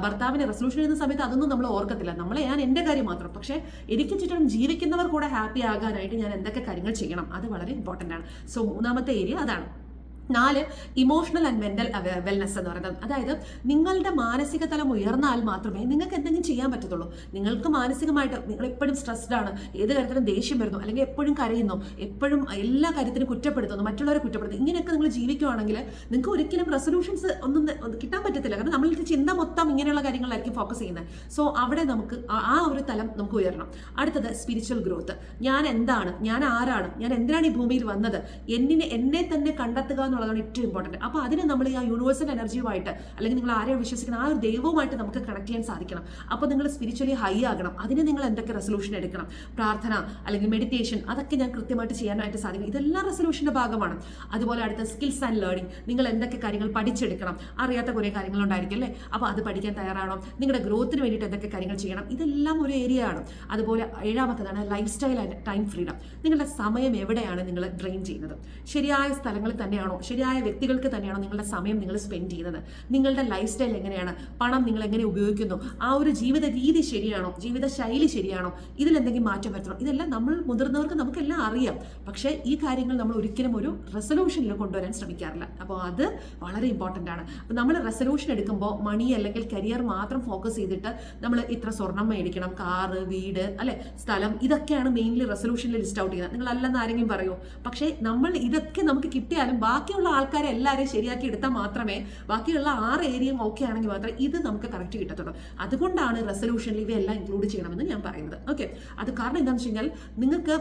ഭർത്താവിന് റെസൊല്യൂഷൻ എഴുതുന്ന സമയത്ത് അതൊന്നും നമ്മൾ ഓർക്കത്തില്ല. നമ്മളെ ഞാൻ എന്റെ കാര്യം മാത്രം. പക്ഷേ എനിക്ക് ചുറ്റും ജീവിക്കുന്നവർ കൂടെ ഹാപ്പി ആകാനായിട്ട് ഞാൻ എന്തൊക്കെ കാര്യങ്ങൾ ചെയ്യണം അത് വളരെ ഇമ്പോർട്ടന്റ് ആണ്. സോ മൂന്നാമത്തെ ഏരിയ അതാണ്. നാല് ഇമോഷണൽ ആൻഡ് മെന്റൽ വെൽനെസ് എന്ന് പറയുന്നത്. അതായത് നിങ്ങളുടെ മാനസിക തലം ഉയർന്നാൽ മാത്രമേ നിങ്ങൾക്ക് എന്തെങ്കിലും ചെയ്യാൻ പറ്റത്തുള്ളൂ. നിങ്ങൾക്ക് മാനസികമായിട്ട് നിങ്ങൾ എപ്പോഴും സ്ട്രെസ്ഡ് ആണ്. ഏത് കാര്യത്തിലും ദേഷ്യം വരുന്നു. അല്ലെങ്കിൽ എപ്പോഴും കരയുന്നു. എപ്പോഴും എല്ലാ കാര്യത്തിനും കുറ്റപ്പെടുത്തുന്നു. മറ്റുള്ളവരെ കുറ്റപ്പെടുത്തുന്നു. ഇങ്ങനെയൊക്കെ നിങ്ങൾ ജീവിക്കുവാണെങ്കിൽ നിങ്ങൾക്ക് ഒരിക്കലും റെസൊല്യൂഷൻസ് ഒന്നും കിട്ടാൻ പറ്റത്തില്ല. കാരണം നമ്മളുടെ ചിന്ത മൊത്തം ഇങ്ങനെയുള്ള കാര്യങ്ങളായിരിക്കും ഫോക്കസ് ചെയ്യുന്നത്. സോ അവിടെ നമുക്ക് ആ ഒരു തലം നമുക്ക് ഉയരണം. അടുത്തത് സ്പിരിച്വൽ ഗ്രോത്ത് ഞാൻ എന്താണ്? ഞാൻ ആരാണ്? ഞാൻ എന്തിനാണ് ഈ ഭൂമിയിൽ വന്നത്? എന്നിനെ എന്നെ തന്നെ കണ്ടെത്തുക എന്നുള്ളതാണ് ഏറ്റവും ഇമ്പോർട്ടന്റ് അപ്പോൾ അതിന് നമ്മൾ ആ യൂണിവേഴ്സൽ എനർജിയുമായിട്ട് അല്ലെങ്കിൽ നിങ്ങൾ ആരെയാണ് വിശ്വസിക്കുന്ന ആ ഒരു ദൈവവുമായിട്ട് നമുക്ക് കണക്ട് ചെയ്യാൻ സാധിക്കണം. അപ്പോൾ നിങ്ങൾ സ്പിരിച്വലി ഹൈ ആകണം. അതിന് നിങ്ങൾ എന്തൊക്കെ റെസൊല്യൂഷൻ എടുക്കണം? പ്രാർത്ഥന അല്ലെങ്കിൽ മെഡിറ്റേഷൻ അതൊക്കെ ഞാൻ കൃത്യമായിട്ട് ചെയ്യാനായിട്ട് സാധിക്കും. ഇതെല്ലാം റെസൊല്യൂഷന്റെ ഭാഗമാണ്. അതുപോലെ അടുത്ത സ്കിൽസ് ആൻഡ് ലേണിംഗ് നിങ്ങൾ എന്തൊക്കെ കാര്യങ്ങൾ പഠിച്ചെടുക്കണം? അറിയാത്ത കുറേ കാര്യങ്ങളുണ്ടായിരിക്കും അല്ലേ? അപ്പോൾ അത് പഠിക്കാൻ തയ്യാറാണോ നിങ്ങളുടെ ഗ്രോത്തിന് വേണ്ടിയിട്ട് എന്തൊക്കെ കാര്യങ്ങൾ ചെയ്യണം? ഇതെല്ലാം ഒരു ഏരിയ ആണ്. അതുപോലെ ഏഴാമത്തതാണ് life style and time freedom നിങ്ങളുടെ സമയം എവിടെയാണ് നിങ്ങൾ ഡ്രെയിൻ ചെയ്യുന്നത്? ശരിയായ സ്ഥലങ്ങളിൽ തന്നെയാണോ? ശരിയായ വ്യക്തികൾക്ക് തന്നെയാണോ നിങ്ങളുടെ സമയം നിങ്ങൾ സ്പെൻഡ് ചെയ്യുന്നത്? നിങ്ങളുടെ ലൈഫ് സ്റ്റൈൽ എങ്ങനെയാണ്? പണം നിങ്ങൾ എങ്ങനെ ഉപയോഗിക്കുന്നു? ആ ഒരു ജീവിത രീതി ശരിയാണോ? ജീവിത ശൈലി ശരിയാണോ ഇതിലെന്തെങ്കിലും മാറ്റം വരുത്തണം. ഇതെല്ലാം നമ്മൾ മുതിർന്നവർക്ക് നമുക്കെല്ലാം അറിയാം. പക്ഷേ ഈ കാര്യങ്ങൾ നമ്മൾ ഒരിക്കലും ഒരു റെസൊല്യൂഷനിൽ കൊണ്ടുവരാൻ ശ്രമിക്കാറില്ല. അപ്പോൾ അത് വളരെ ഇമ്പോർട്ടന്റ് ആണ്. അപ്പോൾ നമ്മൾ റെസൊല്യൂഷൻ എടുക്കുമ്പോൾ മണി അല്ലെങ്കിൽ കരിയർ മാത്രം ഫോക്കസ് ചെയ്തിട്ട് നമ്മൾ ഇത്ര സ്വർണം മേടിക്കണം കാറ് വീട് അല്ലെ? സ്ഥലം ഇതൊക്കെയാണ് മെയിൻലി റെസൊല്യൂഷനിൽ ലിസ്റ്റ് ഔട്ട് ചെയ്യുന്നത്. നിങ്ങൾ അല്ലെന്ന് ആരെങ്കിലും പറയുമോ പക്ഷേ നമ്മൾ ഇതൊക്കെ നമുക്ക് കിട്ടിയാലും ബാക്കിയുള്ള ആൾക്കാരെ എല്ലാവരെയും ശരിയാക്കി എടുത്താൽ മാത്രമേ ബാക്കിയുള്ള ആറ് ഏരിയയും ഓക്കെ ആണെങ്കിൽ മാത്രമേ ഇത് നമുക്ക് കറക്റ്റ് കിട്ടത്തുള്ളൂ. അതുകൊണ്ടാണ് റെസൊല്യൂഷനിൽ ഇവയെല്ലാം ഇൻക്ലൂഡ് ചെയ്യണമെന്ന് ഞാൻ പറയുന്നത്. ഓക്കെ അത് കാരണം എന്താണെന്ന് വെച്ച് കഴിഞ്ഞാൽ നിങ്ങൾക്ക്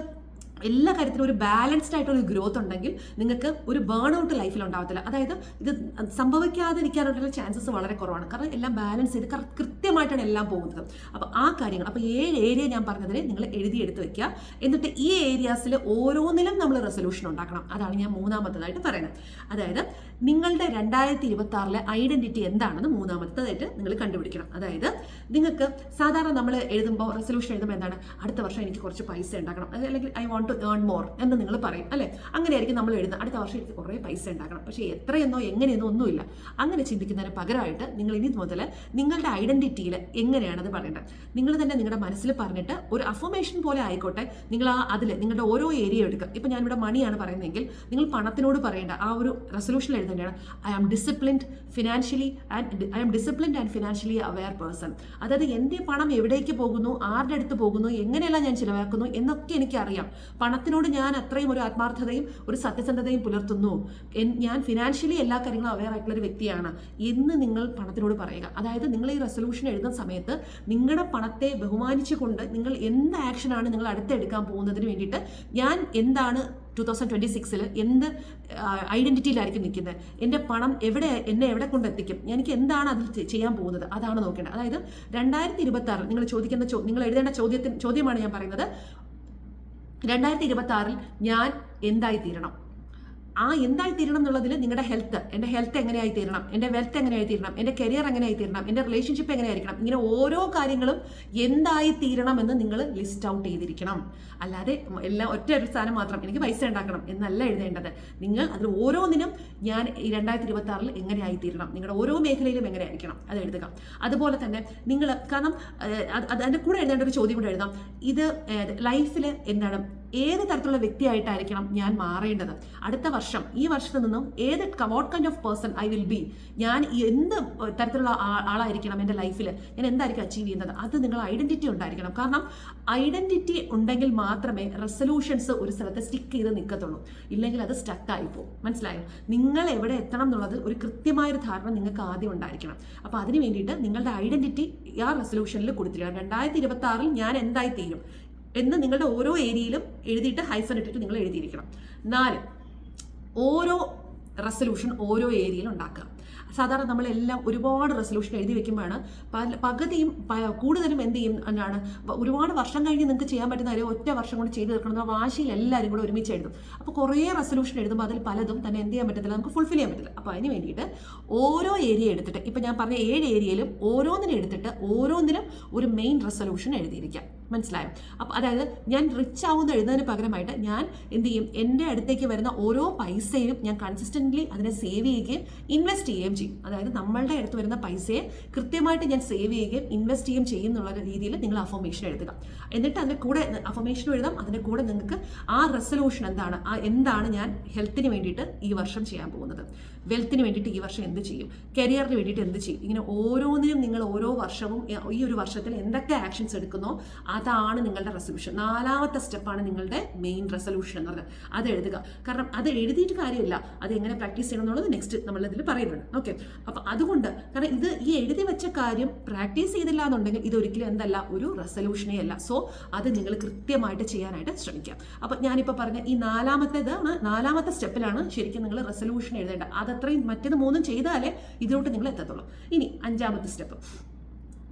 എല്ലാ കാര്യത്തിലും ഒരു ബാലൻസ്ഡ് ആയിട്ടുള്ള ഒരു ഗ്രോത്ത് ഉണ്ടെങ്കിൽ നിങ്ങൾക്ക് ഒരു ബേൺ ഔട്ട് ലൈഫിൽ ഉണ്ടാവത്തില്ല. അതായത് ഇത് സംഭവിക്കാതെ സംഭവിക്കാതിരിക്കാനുള്ള ചാൻസസ് വളരെ കുറവാണ്. കാരണം എല്ലാം ബാലൻസ് ചെയ്ത് കൃത്യമായിട്ടാണ് എല്ലാം പോകുന്നത്. അപ്പോൾ ആ കാര്യങ്ങൾ അപ്പോൾ ഏഴ് ഏരിയ ഞാൻ പറഞ്ഞതിനെ നിങ്ങൾ എഴുതിയെടുത്ത് വെക്കുക. എന്നിട്ട് ഈ ഏരിയാസിൽ ഓരോന്നിലും നമ്മൾ റെസൊല്യൂഷൻ ഉണ്ടാക്കണം. അതാണ് ഞാൻ മൂന്നാമത്തതായിട്ട് പറയുന്നത്. അതായത് നിങ്ങളുടെ രണ്ടായിരത്തി ഇരുപത്തി ആറിലെ ഐഡന്റിറ്റി എന്താണെന്ന് മൂന്നാമത്തതായിട്ട് നിങ്ങൾ കണ്ടുപിടിക്കണം. അതായത് നിങ്ങൾക്ക് സാധാരണ നമ്മൾ എഴുതുമ്പോൾ റെസൊല്യൂഷൻ എഴുതുമ്പോൾ എന്താണ്? അടുത്ത വർഷം എനിക്ക് കുറച്ച് പൈസ ഉണ്ടാക്കണം. അല്ലെങ്കിൽ I want to earn more എന്ന് നിങ്ങൾ പറയും അല്ലേ? അങ്ങനെയായിരിക്കും നമ്മൾ എഴുതുന്നത്. അടുത്ത വർഷം എനിക്ക് കുറേ പൈസ ഉണ്ടാക്കണം. പക്ഷേ എത്രയെന്നോ എങ്ങനെയെന്നോ ഒന്നുമില്ല. അങ്ങനെ ചിന്തിക്കുന്നതിന് പകരമായിട്ട് നിങ്ങൾ ഇനി മുതൽ നിങ്ങളുടെ ഐഡന്റിറ്റിയിൽ എങ്ങനെയാണത് പറയേണ്ടത്. നിങ്ങൾ തന്നെ നിങ്ങളുടെ മനസ്സിൽ പറഞ്ഞിട്ട് ഒരു അഫോമേഷൻ പോലെ ആയിക്കോട്ടെ. നിങ്ങൾ ആ അതിൽ നിങ്ങളുടെ ഓരോ ഏരിയ എടുക്കുക. ഇപ്പം ഞാനിവിടെ മണിയാണ് പറയുന്നതെങ്കിൽ നിങ്ങൾ പണത്തിനോട് പറയേണ്ട ആ ഒരു resolution എഴുതേണ്ടതാണ്. I am disciplined financially and I am disciplined and financially aware person അതായത് എന്റെ പണം എവിടേക്ക് പോകുന്നു? ആരുടെ അടുത്ത് പോകുന്നു? എങ്ങനെയെല്ലാം ഞാൻ ചിലവാക്കുന്നു? എന്നൊക്കെ എനിക്കറിയാം. പണത്തിനോട് ഞാൻ അത്രയും ഒരു ആത്മാർത്ഥതയും ഒരു സത്യസന്ധതയും പുലർത്തുന്നു. ഞാൻ ഫിനാൻഷ്യലി എല്ലാ കാര്യങ്ങളും അവെയർ ആയിട്ടുള്ള ഒരു വ്യക്തിയാണ്. എന്ന് നിങ്ങൾ പണത്തിനോട് പറയുക. അതായത് നിങ്ങൾ ഈ റെസൊല്യൂഷൻ എഴുതുന്ന സമയത്ത് നിങ്ങളുടെ പണത്തെ ബഹുമാനിച്ചുകൊണ്ട് നിങ്ങൾ എന്ത് ആക്ഷനാണ് നിങ്ങൾ അടുത്തെടുക്കാൻ പോകുന്നതിന് വേണ്ടിയിട്ട് ഞാൻ എന്താണ് ടു തൗസൻഡ് ട്വന്റി സിക്സിൽ എന്ത് ഐഡന്റിറ്റിയിലായിരിക്കും നിൽക്കുന്നത്. എന്റെ പണം എവിടെ എന്നെ എവിടെ കൊണ്ടെത്തിക്കും എനിക്ക് എന്താണ് അതിൽ ചെയ്യാൻ പോകുന്നത്? അതാണ് നോക്കേണ്ടത്. അതായത് രണ്ടായിരത്തി ഇരുപത്തി ആറ് നിങ്ങൾ ചോദിക്കുന്ന നിങ്ങൾ എഴുതേണ്ട ചോദ്യത്തിന് ചോദ്യമാണ് ഞാൻ പറയുന്നത്. രണ്ടായിരത്തി ഇരുപത്തി ആറിൽ ഞാൻ എന്തായി തീരണം ആ എന്തായി തീരണം എന്നുള്ളതിൽ നിങ്ങളുടെ ഹെൽത്ത് എന്റെ ഹെൽത്ത് എങ്ങനെയായി തീരണം എന്റെ വെൽത്ത് എങ്ങനെയായി തീരണം എന്റെ കരിയർ എങ്ങനെയായി തീരണം എന്റെ റിലേഷൻഷിപ്പ് എങ്ങനെയായിരിക്കണം ഇങ്ങനെ ഓരോ കാര്യങ്ങളും എന്തായി തീരണം എന്ന് നിങ്ങൾ ലിസ്റ്റ് ഔട്ട് ചെയ്തിരിക്കണം. അല്ലാതെ എല്ലാം ഒറ്റ ഒരു സ്ഥാനം മാത്രം എനിക്ക് പൈസ ഉണ്ടാക്കണം എന്നല്ല എഴുതേണ്ടത്. നിങ്ങൾ അതിൽ ഓരോന്നിനും ഞാൻ ഈ രണ്ടായിരത്തി ഇരുപത്തി ആറിൽ എങ്ങനെയായി തീരണം നിങ്ങളുടെ ഓരോ മേഖലയിലും എങ്ങനെയായിരിക്കണം അത് എഴുതുക. അതുപോലെ തന്നെ നിങ്ങൾ കാരണം അതിന്റെ കൂടെ എഴുതേണ്ട ഒരു ചോദ്യം കൂടെ എഴുതാം. ഇത് ലൈഫിൽ എന്താണ് ഏത് തരത്തിലുള്ള വ്യക്തിയായിട്ടായിരിക്കണം ഞാൻ മാറേണ്ടത്? അടുത്ത വർഷം ഈ വർഷത്തിൽ നിന്നും ഏത് what kind of person I will be ഞാൻ എന്ത് തരത്തിലുള്ള ആളായിരിക്കണം എന്റെ ലൈഫിൽ ഞാൻ എന്തായിരിക്കും അച്ചീവ് ചെയ്യുന്നത്? അത് നിങ്ങൾ ഐഡന്റിറ്റി ഉണ്ടായിരിക്കണം. കാരണം ഐഡന്റിറ്റി ഉണ്ടെങ്കിൽ മാത്രമേ റെസൊല്യൂഷൻസ് ഒരു സ്ഥലത്ത് സ്റ്റിക്ക് ചെയ്ത് നിൽക്കത്തുള്ളൂ. ഇല്ലെങ്കിൽ അത് സ്റ്റക്കായി പോകും മനസ്സിലായോ? നിങ്ങൾ എവിടെ എത്തണം എന്നുള്ളത് ഒരു കൃത്യമായൊരു ധാരണ നിങ്ങൾക്ക് ആദ്യം ഉണ്ടായിരിക്കണം. അപ്പോൾ അതിന് വേണ്ടിയിട്ട് നിങ്ങളുടെ ഐഡന്റിറ്റി ആ റെസൊല്യൂഷനിൽ കൊടുത്തിരിക്കണം. രണ്ടായിരത്തി ഇരുപത്തി ആറിൽ ഞാൻ എന്തായി തീരും? എന്ന് നിങ്ങളുടെ ഓരോ ഏരിയയിലും എഴുതിയിട്ട് ഹൈഫൻ ഇട്ടിട്ട് നിങ്ങൾ എഴുതിയിരിക്കണം. നാല് ഓരോ റെസൊല്യൂഷൻ ഓരോ ഏരിയയിൽ ഉണ്ടാക്കുക. സാധാരണ നമ്മളെല്ലാം ഒരുപാട് റെസൊല്യൂഷൻ എഴുതി വെക്കുമ്പോഴാണ് പല പകുതിയും കൂടുതലും എന്ത് ചെയ്യും? എന്നാണ് ഒരുപാട് വർഷം കഴിഞ്ഞ് നിങ്ങൾക്ക് ചെയ്യാൻ പറ്റുന്ന കാര്യം ഒറ്റ വർഷം കൊണ്ട് ചെയ്ത് തീർക്കണം വാശിയിൽ എല്ലാവരും കൂടെ ഒരുമിച്ച് എഴുതും. അപ്പോൾ കുറേ റെസൊല്യൂഷൻ എഴുതുമ്പോൾ അതിൽ പലതും തന്നെ എന്ത് ചെയ്യാൻ പറ്റത്തില്ല നമുക്ക് ഫുൾഫിൽ ചെയ്യാൻ പറ്റില്ല അപ്പോൾ അതിന് വേണ്ടിയിട്ട് ഓരോ ഏരിയ എടുത്തിട്ട് ഇപ്പം ഞാൻ പറഞ്ഞ ഏഴ് ഏരിയയിലും ഓരോന്നിനും എടുത്തിട്ട് ഓരോന്നിനും ഒരു മെയിൻ റെസൊല്യൂഷൻ എഴുതിയിരിക്കാം. മനസ്സിലായോ? അപ്പോൾ അതായത് ഞാൻ റിച്ച് ആവുന്ന എഴുതുന്നതിന് പകരമായിട്ട് ഞാൻ എന്ത് ചെയ്യും? എന്റെ അടുത്തേക്ക് വരുന്ന ഓരോ പൈസയും ഞാൻ കൺസിസ്റ്റന്റ്ലി അതിനെ സേവ് ചെയ്യുകയും ഇൻവെസ്റ്റ് ചെയ്യുകയും ചെയ്യും. അതായത് നമ്മളുടെ അടുത്ത് വരുന്ന പൈസയെ കൃത്യമായിട്ട് ഞാൻ സേവ് ചെയ്യുകയും ഇൻവെസ്റ്റ് ചെയ്യുകയും ചെയ്യും എന്നുള്ള രീതിയിൽ നിങ്ങൾ അഫർമേഷൻ എഴുതുക. എന്നിട്ട് അതിന്റെ കൂടെ അഫർമേഷൻ എഴുതാം. അതിന്റെ കൂടെ നിങ്ങൾക്ക് ആ റെസൊല്യൂഷൻ എന്താണ്? ആ എന്താണ് ഞാൻ ഹെൽത്തിന് വേണ്ടിയിട്ട് ഈ വർഷം ചെയ്യാൻ പോകുന്നത്? വെൽത്തിന് വേണ്ടിയിട്ട് ഈ വർഷം എന്ത് ചെയ്യും? കരിയറിന് വേണ്ടിയിട്ട് എന്ത് ചെയ്യും? ഇങ്ങനെ ഓരോന്നിനും നിങ്ങൾ ഓരോ വർഷവും ഈ ഒരു വർഷത്തിൽ എന്തൊക്കെ ആക്ഷൻസ് എടുക്കുന്നോ അതാണ് നിങ്ങളുടെ റെസൊല്യൂഷൻ നാലാമത്തെ സ്റ്റെപ്പാണ് നിങ്ങളുടെ മെയിൻ റെസൊല്യൂഷൻ എന്ന് പറഞ്ഞാൽ അത് എഴുതുക. കാരണം അത് എഴുതിയിട്ട് കാര്യമില്ല. അത് എങ്ങനെ പ്രാക്ടീസ് ചെയ്യണം എന്നുള്ളത് നെക്സ്റ്റ് നമ്മൾ ഇതിൽ പറയുന്നുണ്ട്. ഓക്കെ അപ്പം അതുകൊണ്ട് കാരണം ഇത് ഈ എഴുതി വെച്ച കാര്യം പ്രാക്ടീസ് ചെയ്തില്ല എന്നുണ്ടെങ്കിൽ ഇത് ഒരിക്കലും എന്തല്ല ഒരു റെസൊല്യൂഷനേ അല്ല. സോ അത് നിങ്ങൾ കൃത്യമായിട്ട് ചെയ്യാനായിട്ട് ശ്രമിക്കുക. അപ്പം ഞാനിപ്പോൾ പറഞ്ഞ ഈ നാലാമത്തേതാണ് നാലാമത്തെ സ്റ്റെപ്പിലാണ് ശരിക്കും നിങ്ങൾ റെസൊല്യൂഷൻ എഴുതേണ്ടത്. അതത്രയും മറ്റേത് മൂന്നും ചെയ്താലേ ഇതിലോട്ട് നിങ്ങൾ എത്തത്തുള്ളൂ. ഇനി അഞ്ചാമത്തെ സ്റ്റെപ്പ്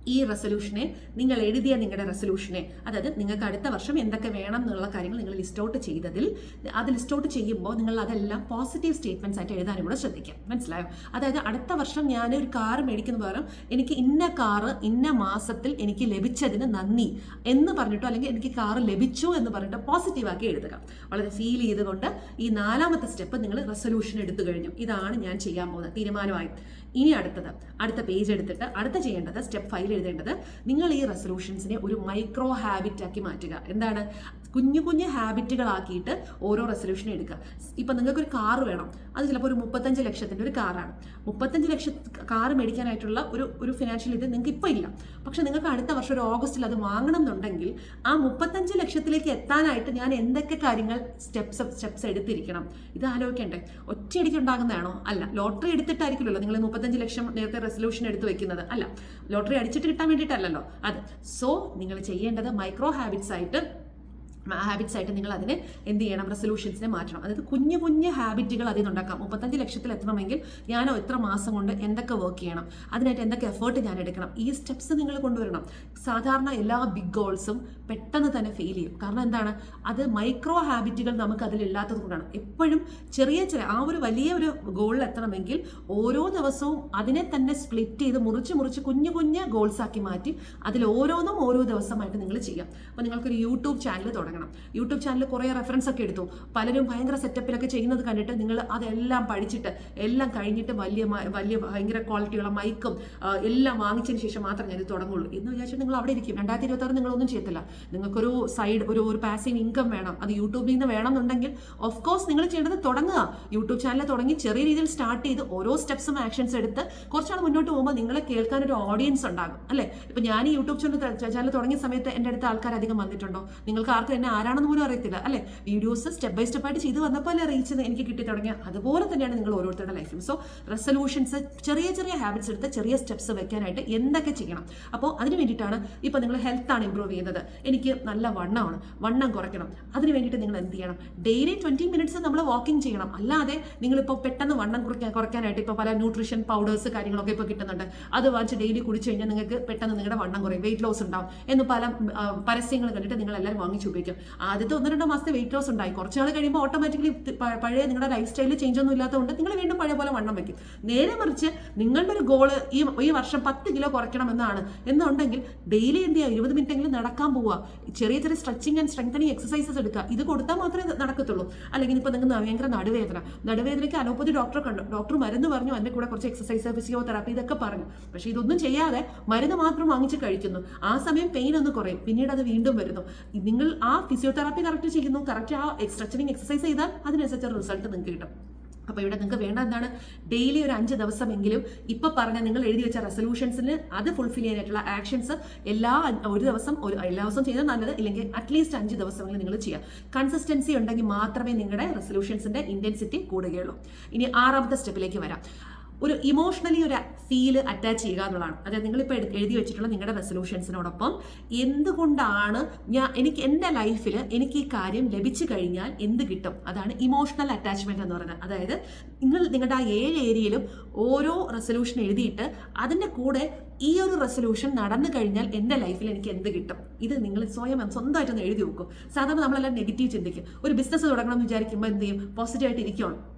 ഈ റെസൊല്യൂഷനെ നിങ്ങൾ എഴുതിയ നിങ്ങളുടെ റെസൊല്യൂഷനെ അതായത് നിങ്ങൾക്ക് അടുത്ത വർഷം എന്തൊക്കെ വേണം എന്നുള്ള കാര്യങ്ങൾ നിങ്ങൾ ലിസ്റ്റ് ഔട്ട് ചെയ്തതിൽ അത് ലിസ്റ്റ് ഔട്ട് ചെയ്യുമ്പോൾ നിങ്ങൾ അതെല്ലാം പോസിറ്റീവ് സ്റ്റേറ്റ്മെന്റ്സ് ആയിട്ട് എഴുതാനും കൂടെ ശ്രദ്ധിക്കാം. മനസ്സിലായോ? അതായത് അടുത്ത വർഷം ഞാൻ ഒരു കാർ മേടിക്കുന്ന പകരം എനിക്ക് ഇന്ന കാറ് ഇന്ന മാസത്തിൽ എനിക്ക് ലഭിച്ചതിന് നന്ദി എന്ന് പറഞ്ഞിട്ടോ അല്ലെങ്കിൽ എനിക്ക് കാർ ലഭിച്ചു എന്ന് പറഞ്ഞിട്ട് പോസിറ്റീവാക്കി എഴുതുക. വളരെ ഫീൽ ചെയ്തുകൊണ്ട് ഈ നാലാമത്തെ സ്റ്റെപ്പ് നിങ്ങൾ റെസൊല്യൂഷൻ എടുത്തു കഴിഞ്ഞു. ഇതാണ് ഞാൻ ചെയ്യാൻ പോകുന്നത്. തീരുമാനമായി. ഇനി അടുത്തത് അടുത്ത പേജ് എടുത്തിട്ട് അടുത്ത ചെയ്യേണ്ടത് സ്റ്റെപ്പ് ഫൈവ് എഴുതേണ്ടത് നിങ്ങൾ ഈ റെസൊല്യൂഷൻസിനെ ഒരു മൈക്രോ ഹാബിറ്റ് ആക്കി മാറ്റുക. എന്താണ്? കുഞ്ഞു കുഞ്ഞു ഹാബിറ്റുകളാക്കിയിട്ട് ഓരോ റെസൊല്യൂഷൻ എടുക്കുക. ഇപ്പം നിങ്ങൾക്കൊരു കാർ വേണം. അത് ചിലപ്പോൾ ഒരു മുപ്പത്തഞ്ച് ലക്ഷത്തിന്റെ ഒരു കാറാണ് മുപ്പത്തഞ്ച് ലക്ഷം കാർ മേടിക്കാനായിട്ടുള്ള ഒരു ഒരു ഫിനാൻഷ്യൽ ഇത് നിങ്ങൾക്ക് ഇപ്പോൾ ഇല്ല. പക്ഷേ നിങ്ങൾക്ക് അടുത്ത വർഷം ഒരു ഓഗസ്റ്റിൽ അത് വാങ്ങണം എന്നുണ്ടെങ്കിൽ ആ മുപ്പത്തഞ്ച് ലക്ഷത്തിലേക്ക് എത്താനായിട്ട് ഞാൻ എന്തൊക്കെ കാര്യങ്ങൾ സ്റ്റെപ്സ് സ്റ്റെപ്സ് എടുത്തിരിക്കണം? ഇത് ആലോചിക്കേണ്ടേ? ഒറ്റയടിക്ക് ഉണ്ടാകുന്നതാണോ? അല്ല ലോട്ടറി എടുത്തിട്ടായിരിക്കുമല്ലോ നിങ്ങൾ മുപ്പത്തഞ്ച് ലക്ഷം നേരത്തെ റെസൊല്യൂഷൻ എടുത്ത് വെക്കുന്നത്. അല്ല ലോട്ടറി അടിച്ചിട്ട് കിട്ടാൻ വേണ്ടിയിട്ടല്ലല്ലോ. അത്. സോ നിങ്ങൾ ചെയ്യേണ്ടത് മൈക്രോ ഹാബിറ്റ്സ് ആയിട്ട് ഹാബിറ്റ്സ് ആയിട്ട് നിങ്ങൾ അതിനെ എന്ത് ചെയ്യണം? റെസൊല്യൂഷൻസിനെ മാറ്റണം. അതായത് കുഞ്ഞു കുഞ്ഞു ഹാബിറ്റുകൾ അതിൽ നിന്നുണ്ടാക്കാം മുപ്പത്തഞ്ച് ലക്ഷത്തിൽ എത്തണമെങ്കിൽ ഞാൻ എത്ര മാസം കൊണ്ട് എന്തൊക്കെ വർക്ക് ചെയ്യണം? അതിനായിട്ട് എന്തൊക്കെ എഫേർട്ട് ഞാൻ എടുക്കണം? ഈ സ്റ്റെപ്സ് നിങ്ങൾ കൊണ്ടുവരണം. സാധാരണ എല്ലാ ബിഗ് ഗോൾസും പെട്ടെന്ന് തന്നെ ഫീൽ ചെയ്യും. കാരണം എന്താണ്? അത് മൈക്രോ ഹാബിറ്റുകൾ നമുക്ക് അതിലില്ലാത്തത് കൊണ്ടാണ്. എപ്പോഴും ചെറിയ ചെറിയ ആ ഒരു വലിയ ഒരു ഗോളിൽ എത്തണമെങ്കിൽ ഓരോ ദിവസവും അതിനെ തന്നെ സ്പ്ലിറ്റ് ചെയ്ത് മുറിച്ച് മുറിച്ച് കുഞ്ഞു കുഞ്ഞ് ഗോൾസ് ആക്കി മാറ്റി അതിൽ ഓരോന്നും ഓരോ ദിവസമായിട്ട് നിങ്ങൾ ചെയ്യാം. അപ്പോൾ നിങ്ങൾക്കൊരു യൂട്യൂബ് ചാനൽ തുടങ്ങണം. യൂട്യൂബ് ചാനൽ കുറേ റെഫറൻസ് ഒക്കെ എടുത്തു. പലരും ഭയങ്കര സെറ്റപ്പിലൊക്കെ ചെയ്യുന്നത് കണ്ടിട്ട് നിങ്ങൾ അതെല്ലാം പഠിച്ചിട്ട് എല്ലാം കഴിഞ്ഞിട്ട് വലിയ വലിയ ഭയങ്കര ക്വാളിറ്റിയുള്ള മൈക്കും എല്ലാം വാങ്ങിച്ചതിന് ശേഷം മാത്രം ഞാൻ ഇത് തുടങ്ങുള്ളൂ. എന്ന് വിചാരിച്ചിട്ട് നിങ്ങൾ അവിടെ ഇരിക്കും. രണ്ടായിരത്തി ഇരുപത്തി നിങ്ങളൊന്നും ചെയ്യത്തില്ല. നിങ്ങൾക്കൊരു സൈഡ് ഒരു ഒരു പാസീവ് ഇൻകം വേണം. അത് യൂട്യൂബിൽ നിന്ന് വേണമെന്നുണ്ടെങ്കിൽ ഓഫ് കോഴ്സ് നിങ്ങൾ ചെയ്യേണ്ടത് തുടങ്ങുക. യൂട്യൂബ് ചാനൽ തുടങ്ങി ചെറിയ രീതിയിൽ സ്റ്റാർട്ട് ചെയ്ത് ഓരോ സ്റ്റെപ്സും ആക്ഷൻസ് എടുത്ത് കുറച്ചാൾ മുന്നോട്ട് പോകുമ്പോൾ നിങ്ങളെ കേൾക്കാൻ ഒരു ഓഡിയൻസ് ഉണ്ടാകും. അല്ലേ? ഇപ്പൊ ഞാൻ ഈ യൂട്യൂബ് ചാനൽ ചാനൽ തുടങ്ങിയ സമയത്ത് എന്റെ അടുത്ത് ആൾക്കാർ അധികം വന്നിട്ടുണ്ടോ? നിങ്ങൾക്ക് ആർക്കും എന്നെ ആരാണെന്ന് പോലും അറിയത്തില്ല. അല്ലേ? വീഡിയോസ് സ്റ്റെപ്പ് ബൈ സ്റ്റെപ്പ് ആയിട്ട് ചെയ്ത് വന്നപ്പോൾ അല്ലേ റീച്ച് എനിക്ക് കിട്ടി തുടങ്ങിയ. അതുപോലെ തന്നെയാണ് നിങ്ങൾ ഓരോരുത്തരുടെ ലൈഫിലും സോ റെസൊല്യൂഷൻസ് ചെറിയ ചെറിയ ഹാബിറ്റ്സ് എടുത്ത് ചെറിയ സ്റ്റെപ്സ് വെക്കാനായിട്ട് എന്തൊക്കെ ചെയ്യണം? അപ്പോൾ അതിന് വേണ്ടിയിട്ടാണ് ഇപ്പോൾ നിങ്ങൾ ഹെൽത്താണ് ഇമ്പ്രൂവ് ചെയ്യുന്നത്. എനിക്ക് നല്ല വണ്ണമാണ്. വണ്ണം കുറയ്ക്കണം. അതിന് വേണ്ടിയിട്ട് നിങ്ങൾ എന്ത് ചെയ്യണം? ഡെയിലി ട്വന്റി മിനിറ്റ്സ് നമ്മൾ വാക്കിംഗ് ചെയ്യണം. അല്ലാതെ നിങ്ങളിപ്പോൾ പെട്ടെന്ന് വണ്ണം കുറയ്ക്കാൻ കുറയ്ക്കാനായിട്ട് ഇപ്പോൾ പല ന്യൂട്രീഷൻ പൗഡേഴ്സ് കാര്യങ്ങളൊക്കെ ഇപ്പോൾ കിട്ടുന്നുണ്ട്. അത് വാങ്ങിച്ച് ഡെയിലി കുടിച്ചു കഴിഞ്ഞാൽ നിങ്ങൾക്ക് പെട്ടെന്ന് നിങ്ങളുടെ വണ്ണം കുറയും. വെയിറ്റ് ലോസ് ഉണ്ടാവും എന്ന് പല പരസ്യങ്ങൾ കണ്ടിട്ട് നിങ്ങൾ എല്ലാവരും വാങ്ങിച്ച് ഉപയോഗിക്കും. ആദ്യത്തെ ഒന്ന് രണ്ടോ മാസത്തെ വെയിറ്റ് ലോസ് ഉണ്ടായി. കുറച്ച് നാൾ കഴിയുമ്പോൾ ഓട്ടോമാറ്റിക്കലി പഴയ നിങ്ങളുടെ ലൈഫ് സ്റ്റൈലിൽ ചേഞ്ച് ഒന്നും ഇല്ലാത്തതുകൊണ്ട് നിങ്ങൾ വീണ്ടും പഴയ പോലെ വണ്ണം വയ്ക്കും നേരെ മറിച്ച് നിങ്ങളുടെ ഒരു ഗോൾ ഈ ഈ വർഷം പത്ത് കിലോ കുറയ്ക്കണം എന്നാണ്. എന്നുണ്ടെങ്കിൽ ഡെയിലി എന്ത് ചെയ്യുക? ഇരുപത് മിനിറ്റ് എങ്കിലും നടക്കാൻ പോവുക. ചെറിയ ചെറിയ സ്ട്രെച്ചിങ് ആൻഡ് സ്ട്രെങ്തനിങ് എക്സസൈസസ് എടുക്കുക. ഇത് കൊടുത്താൽ മാത്രമേ നടക്കത്തുള്ളൂ. അല്ലെങ്കിൽ ഇപ്പോൾ നിങ്ങൾക്ക് ഭയങ്കര നടുവേദന. നടുവേദനയ്ക്ക് അലോപ്പതി ഡോക്ടറെ കണ്ടു. ഡോക്ടർ മരുന്ന് പറഞ്ഞു. അതിന്റെ കൂടെ കുറച്ച് എക്സസൈസ് ഫിസിയോതെറാപ്പി ഇതൊക്കെ പറഞ്ഞു. പക്ഷേ ഇതൊന്നും ചെയ്യാതെ മരുന്ന് മാത്രം വാങ്ങിച്ച് കഴിക്കുന്നു. ആ സമയം പെയിൻ ഒന്ന് കുറയും. പിന്നീട് അത് വീണ്ടും വരുന്നു. നിങ്ങൾ ആ ഫിസിയോതെറാപ്പി കറക്റ്റ് ചെയ്യുന്നു. കറക്റ്റ് ആ സ്ട്രെച്ചിങ് എക്സസൈസ് ചെയ്താൽ അതിനനുസരിച്ച് റിസൾട്ട് നിങ്ങൾക്ക് കിട്ടും. അപ്പോൾ ഇവിടെ നിങ്ങൾക്ക് വേണ്ട എന്താണ്? ഡെയിലി ഒരു അഞ്ച് ദിവസമെങ്കിലും ഇപ്പൊ പറഞ്ഞ നിങ്ങൾ എഴുതി വെച്ച റെസൊല്യൂഷൻസിന് അത് ഫുൾഫിൽ ചെയ്യാനായിട്ടുള്ള ആക്ഷൻസ് എല്ലാ ഒരു ദിവസം ഒരു എല്ലാ ദിവസവും ചെയ്താൽ നല്ലത്. ഇല്ലെങ്കിൽ അറ്റ്ലീസ്റ്റ് അഞ്ച് ദിവസമെങ്കിലും നിങ്ങൾ ചെയ്യുക കൺസിസ്റ്റൻസി ഉണ്ടെങ്കിൽ മാത്രമേ നിങ്ങളുടെ റെസൊല്യൂഷൻസിന്റെ ഇന്റൻസിറ്റി കൂടുകയുള്ളൂ. ഇനി ആറാമത്തെ സ്റ്റെപ്പിലേക്ക് വരാം. ഒരു ഇമോഷണലി ഒരു ഫീൽ അറ്റാച്ച് ചെയ്യുക എന്നുള്ളതാണ്. അതായത് നിങ്ങളിപ്പോൾ എഴുതി വെച്ചിട്ടുള്ള നിങ്ങളുടെ റെസൊല്യൂഷൻസിനോടൊപ്പം എന്തുകൊണ്ടാണ് ഞാൻ എനിക്ക് എന്റെ ലൈഫിൽ എനിക്ക് ഈ കാര്യം ലഭിച്ചു കഴിഞ്ഞാൽ എന്ത് കിട്ടും? അതാണ് ഇമോഷണൽ അറ്റാച്ച്മെന്റ് എന്ന് പറയുന്നത്. അതായത് നിങ്ങൾ നിങ്ങളുടെ ആ ഏഴ് ഏരിയയിലും ഓരോ റെസൊല്യൂഷൻ എഴുതിയിട്ട് അതിന്റെ കൂടെ ഈ ഒരു റെസൊല്യൂഷൻ നടന്നു കഴിഞ്ഞാൽ എന്റെ ലൈഫിൽ എനിക്ക് എന്ത് കിട്ടും? ഇത് നിങ്ങൾ സ്വയം സ്വന്തമായിട്ടൊന്ന് എഴുതി വെക്കും സാധാരണ നമ്മളെല്ലാം നെഗറ്റീവ് ചിന്തിക്കും. ഒരു ബിസിനസ് തുടങ്ങണം എന്ന് വിചാരിക്കുമ്പോൾ എന്ത് ചെയ്യും? പോസിറ്റീവായിട്ട് ഇരിക്കണം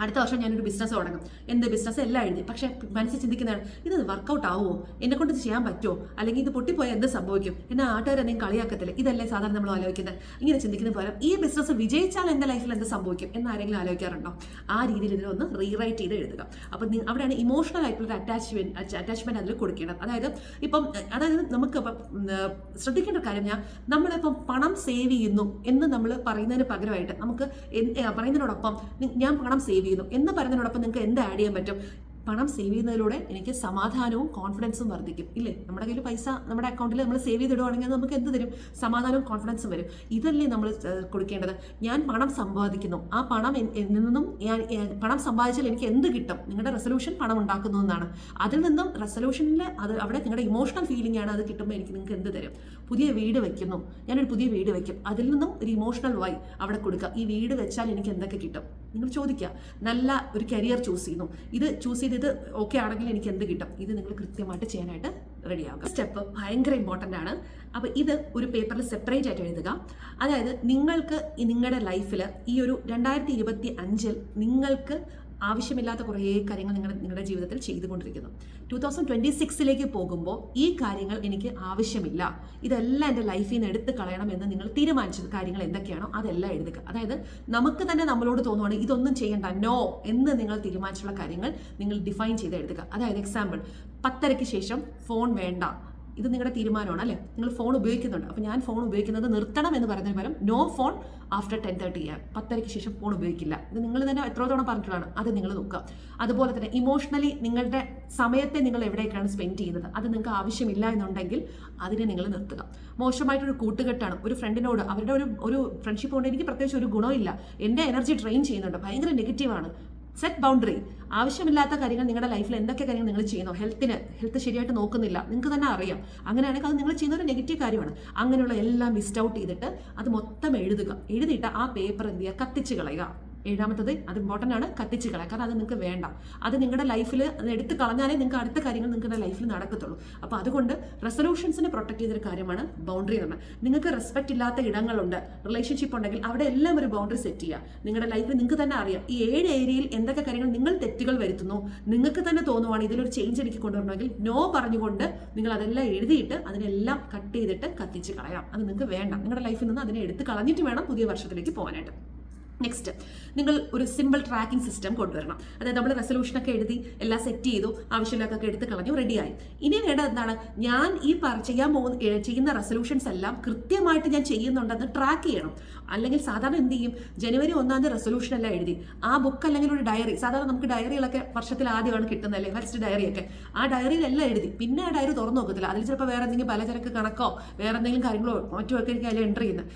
അടുത്ത വർഷം ഞാനൊരു ബിസിനസ് തുടങ്ങും. എന്ത് ബിസിനസ് എല്ലാം എഴുതി. പക്ഷെ മനസ്സിൽ ചിന്തിക്കുന്നതാണ് ഇത് വർക്കൗട്ട് ആവുമോ? എന്നെ കൊണ്ട് ഇത് ചെയ്യാൻ പറ്റുമോ? അല്ലെങ്കിൽ ഇത് പൊട്ടിപ്പോയാൽ എന്ത് സംഭവിക്കും? എന്നെ എന്തെങ്കിലും കളിയാക്കത്തില്ല. ഇതല്ലേ സാധാരണ നമ്മൾ ആലോചിക്കുന്നത്. ഇങ്ങനെ ചിന്തിക്കുന്ന പകരം ഈ ബിസിനസ് വിജയിച്ചാൽ എന്റെ ലൈഫിൽ എന്ത് സംഭവിക്കും എന്ന് ആരെങ്കിലും ആലോചിക്കാറുണ്ടോ? ആ രീതിയിൽ ഇതിനൊന്ന് റീറൈറ്റ് ചെയ്ത് എഴുതുക. അപ്പം അവിടെയാണ് ഇമോഷണൽ ആയിട്ടുള്ള അറ്റാച്ച്മെന്റ് അറ്റാച്ച്മെന്റ് അതിൽ കൊടുക്കേണ്ടത്. അതായത് ഇപ്പം അതായത് നമുക്ക് ശ്രദ്ധിക്കേണ്ട കാര്യം ഞാൻ നമ്മളിപ്പം പണം സേവ് ചെയ്യുന്നു എന്ന് നമ്മൾ പറയുന്നതിന് പകരമായിട്ട് നമുക്ക് പറയുന്നതിനോടൊപ്പം ഞാൻ പണം സേവ് ചെയ്യുന്നു എന്ന് പറയുന്നതിനോടൊപ്പം നിങ്ങൾക്ക് എന്ത് ആഡ് ചെയ്യാൻ പറ്റും? പണം സേവ് ചെയ്യുന്നതിലൂടെ എനിക്ക് സമാധാനവും കോൺഫിഡൻസും വർദ്ധിക്കും. ഇല്ലേ? നമ്മുടെ കയ്യിൽ പൈസ നമ്മുടെ അക്കൗണ്ടിൽ നമ്മൾ സേവ് ചെയ്തിടുവാണെങ്കിൽ നമുക്ക് എന്ത് തരും? സമാധാനവും കോൺഫിഡൻസും വരും. ഇതല്ലേ നമ്മൾ കൊടുക്കേണ്ടത്. ഞാൻ പണം സമ്പാദിക്കുന്നു. ആ പണം എന്നിൽ നിന്നും ഞാൻ പണം സമ്പാദിച്ചാൽ എനിക്ക് എന്ത് കിട്ടും? നിങ്ങളുടെ റെസൊല്യൂഷൻ പണം ഉണ്ടാക്കുന്നു എന്നാണ്. അതിൽ നിന്നും റെസൊല്യൂഷനിൽ അത് അവിടെ നിങ്ങളുടെ ഇമോഷണൽ ഫീലിംഗ് ആണ് അത് കിട്ടുമ്പോൾ എനിക്ക് നിങ്ങൾക്ക് എന്ത് തരും? പുതിയ വീട് വെക്കുന്നു. ഞാനൊരു പുതിയ വീട് വെക്കും. അതിൽ നിന്നും ഒരു ഇമോഷണൽ വൈ അവിടെ കൊടുക്കുക. ഈ വീട് വെച്ചാൽ എനിക്ക് എന്തൊക്കെ കിട്ടും? നിങ്ങൾ ചോദിക്കുക. നല്ല ഒരു കരിയർ ചൂസ് ചെയ്യുന്നു. ഇത് ചൂസ് ചെയ്ത് ഇത് ഓക്കെ ആണെങ്കിൽ എനിക്ക് എന്ത് കിട്ടും? ഇത് നിങ്ങൾ കൃത്യമായിട്ട് ചെയ്യാനായിട്ട് റെഡി ആകുക സ്റ്റെപ്പ് ഭയങ്കര ഇമ്പോർട്ടന്റ് ആണ്. അപ്പോൾ ഇത് ഒരു പേപ്പറിൽ സെപ്പറേറ്റ് ആയിട്ട് എഴുതുക. അതായത് നിങ്ങൾക്ക് നിങ്ങളുടെ ലൈഫിൽ ഈ ഒരു രണ്ടായിരത്തി ഇരുപത്തി അഞ്ചിൽ നിങ്ങൾക്ക് ആവശ്യമില്ലാത്ത കുറേ കാര്യങ്ങൾ നിങ്ങൾ നിങ്ങളുടെ ജീവിതത്തിൽ ചെയ്തുകൊണ്ടിരിക്കുന്നു. ടു തൗസൻഡ് ട്വന്റി സിക്സിലേക്ക് പോകുമ്പോൾ ഈ കാര്യങ്ങൾ എനിക്ക് ആവശ്യമില്ല. ഇതെല്ലാം എന്റെ ലൈഫിൽ നിന്ന് എടുത്ത് കളയണം എന്ന് നിങ്ങൾ തീരുമാനിച്ചത് കാര്യങ്ങൾ എന്തൊക്കെയാണോ അതെല്ലാം എഴുതുക. അതായത് നമുക്ക് തന്നെ നമ്മളോട് തോന്നുവാണ് ഇതൊന്നും ചെയ്യണ്ട നോ എന്ന് നിങ്ങൾ തീരുമാനിച്ചുള്ള കാര്യങ്ങൾ നിങ്ങൾ ഡിഫൈൻ ചെയ്ത് എഴുതുക. അതായത് എക്സാമ്പിൾ പത്തരയ്ക്ക് ശേഷം ഫോൺ വേണ്ട. ഇത് നിങ്ങളുടെ തീരുമാനമാണ് അല്ലേ? നിങ്ങൾ ഫോൺ ഉപയോഗിക്കുന്നുണ്ട്. അപ്പോൾ ഞാൻ ഫോൺ ഉപയോഗിക്കുന്നത് നിർത്തണം എന്ന് പറയുന്നതിന് പകരം no phone after ten thirty ചെയ്യാം പത്തരയ്ക്ക് ശേഷം ഫോൺ ഉപയോഗിക്കില്ല. ഇത് നിങ്ങൾ തന്നെ എത്ര തവണ പറഞ്ഞിട്ടുള്ളതാണ്. അത് നിങ്ങൾ നോക്കുക. അതുപോലെ തന്നെ ഇമോഷണലി നിങ്ങളുടെ സമയത്തെ നിങ്ങൾ എവിടേക്കാണ് സ്പെൻഡ് ചെയ്യുന്നത്? അത് നിങ്ങൾക്ക് ആവശ്യമില്ല എന്നുണ്ടെങ്കിൽ അതിനെ നിങ്ങൾ നിർത്തുക. മോശമായിട്ടൊരു കൂട്ടുകെട്ടാണ്. ഒരു ഫ്രണ്ടിനോട് അവരുടെ ഒരു ഒരു ഫ്രണ്ട്ഷിപ്പ് കൊണ്ട് എനിക്ക് പ്രത്യേകിച്ച് ഒരു ഗുണമില്ല. എന്റെ എനർജി ഡ്രെയിൻ ചെയ്യുന്നുണ്ട്. ഭയങ്കര നെഗറ്റീവാണ് സെറ്റ് ബൗണ്ടറി ആവശ്യമില്ലാത്ത കാര്യങ്ങൾ നിങ്ങളുടെ ലൈഫിൽ എന്തൊക്കെ കാര്യങ്ങൾ നിങ്ങൾ ചെയ്യുന്നു? ഹെൽത്തിന് ഹെൽത്ത് ശരിയായിട്ട് നോക്കുന്നില്ല. നിങ്ങൾക്ക് തന്നെ അറിയാം. അങ്ങനെയാണെങ്കിൽ അത് നിങ്ങൾ ചെയ്യുന്ന ഒരു നെഗറ്റീവ് കാര്യമാണ്. അങ്ങനെയുള്ള എല്ലാം ലിസ്റ്റ് ഔട്ട് ചെയ്തിട്ട് അത് മൊത്തം എഴുതുക. എഴുതിയിട്ട് ആ പേപ്പർ എന്ത് ചെയ്യുക? കത്തിച്ച് കളയുക. ഏഴാമത്തത് അത് ഇമ്പോർട്ടന്റ് ആണ്. കത്തിച്ച് കളയാം കാരണം അത് നിങ്ങൾക്ക് വേണ്ട. അത് നിങ്ങളുടെ ലൈഫിൽ അത് എടുത്ത് കളഞ്ഞാലേ നിങ്ങൾക്ക് അടുത്ത കാര്യങ്ങൾ നിങ്ങളുടെ ലൈഫിൽ നടക്കത്തുള്ളൂ. അപ്പോൾ അതുകൊണ്ട് റെസൊല്യൂഷൻസിനെ പ്രൊട്ടക്ട് ചെയ്തൊരു കാര്യമാണ് ബൗണ്ടറി എന്ന് പറഞ്ഞാൽ. നിങ്ങൾക്ക് റെസ്പെക്റ്റ് ഇല്ലാത്ത ഇടങ്ങളുണ്ട് റിലേഷൻഷിപ്പ് ഉണ്ടെങ്കിൽ അവിടെ എല്ലാം ഒരു ബൗണ്ടറി സെറ്റ് ചെയ്യുക. നിങ്ങളുടെ ലൈഫിൽ നിങ്ങൾക്ക് തന്നെ അറിയാം. ഈ ഏഴ് ഏരിയയിൽ എന്തൊക്കെ കാര്യങ്ങൾ നിങ്ങൾ തെറ്റുകൾ വരുത്തുന്നു നിങ്ങൾക്ക് തന്നെ തോന്നുവാണ് ഇതിലൊരു ചേഞ്ച് എനിക്ക് കൊണ്ടുവരണമെങ്കിൽ നോ പറഞ്ഞുകൊണ്ട് നിങ്ങൾ അതെല്ലാം എഴുതിയിട്ട് അതിനെല്ലാം കട്ട് ചെയ്തിട്ട് കത്തിച്ച് കളയാം. അത് നിങ്ങൾക്ക് വേണ്ട. നിങ്ങളുടെ ലൈഫിൽ നിന്ന് അതിനെ എടുത്ത് കളഞ്ഞിട്ട് വേണം പുതിയ വർഷത്തിലേക്ക് പോകാനായിട്ട്. നെക്സ്റ്റ് നിങ്ങൾ ഒരു സിമ്പിൾ ട്രാക്കിംഗ് സിസ്റ്റം കൊണ്ടുവരണം. അതായത് നമ്മൾ റെസൊല്യൂഷനൊക്കെ എഴുതി എല്ലാം സെറ്റ് ചെയ്തു ആവശ്യമില്ലാത്തൊക്കെ എടുത്ത് കളഞ്ഞു റെഡിയായി ഇനി വേണ്ട എന്താണ്? ഞാൻ ഈ ചെയ്യാൻ പോകുന്ന ചെയ്യുന്ന റെസൊല്യൂഷൻസ് എല്ലാം കൃത്യമായിട്ട് ഞാൻ ചെയ്യുന്നുണ്ടെന്ന് ട്രാക്ക് ചെയ്യണം. അല്ലെങ്കിൽ സാധാരണ എന്ത് ചെയ്യും? ജനുവരി ഒന്നാം തീയതി റെസൊല്യൂഷൻ എല്ലാം എഴുതി. ആ ബുക്ക് അല്ലെങ്കിൽ ഒരു ഡയറി സാധാരണ നമുക്ക് ഡയറികളൊക്കെ വർഷത്തിൽ ആദ്യമാണ് കിട്ടുന്നത് അല്ലേ? ഫസ്റ്റ് ഡയറിയൊക്കെ ആ ഡയറിയിലെല്ലാം എഴുതി. പിന്നെ ആ ഡയറി തുറന്നു നോക്കത്തില്ല. അതിൽ ചിലപ്പോൾ വേറെ എന്തെങ്കിലും പലചരക്ക് കണക്കോ വേറെ എന്തെങ്കിലും കാര്യങ്ങളോ മറ്റുമൊക്കെ എനിക്ക് അതിൽ എന്റർ ചെയ്യുന്നത്.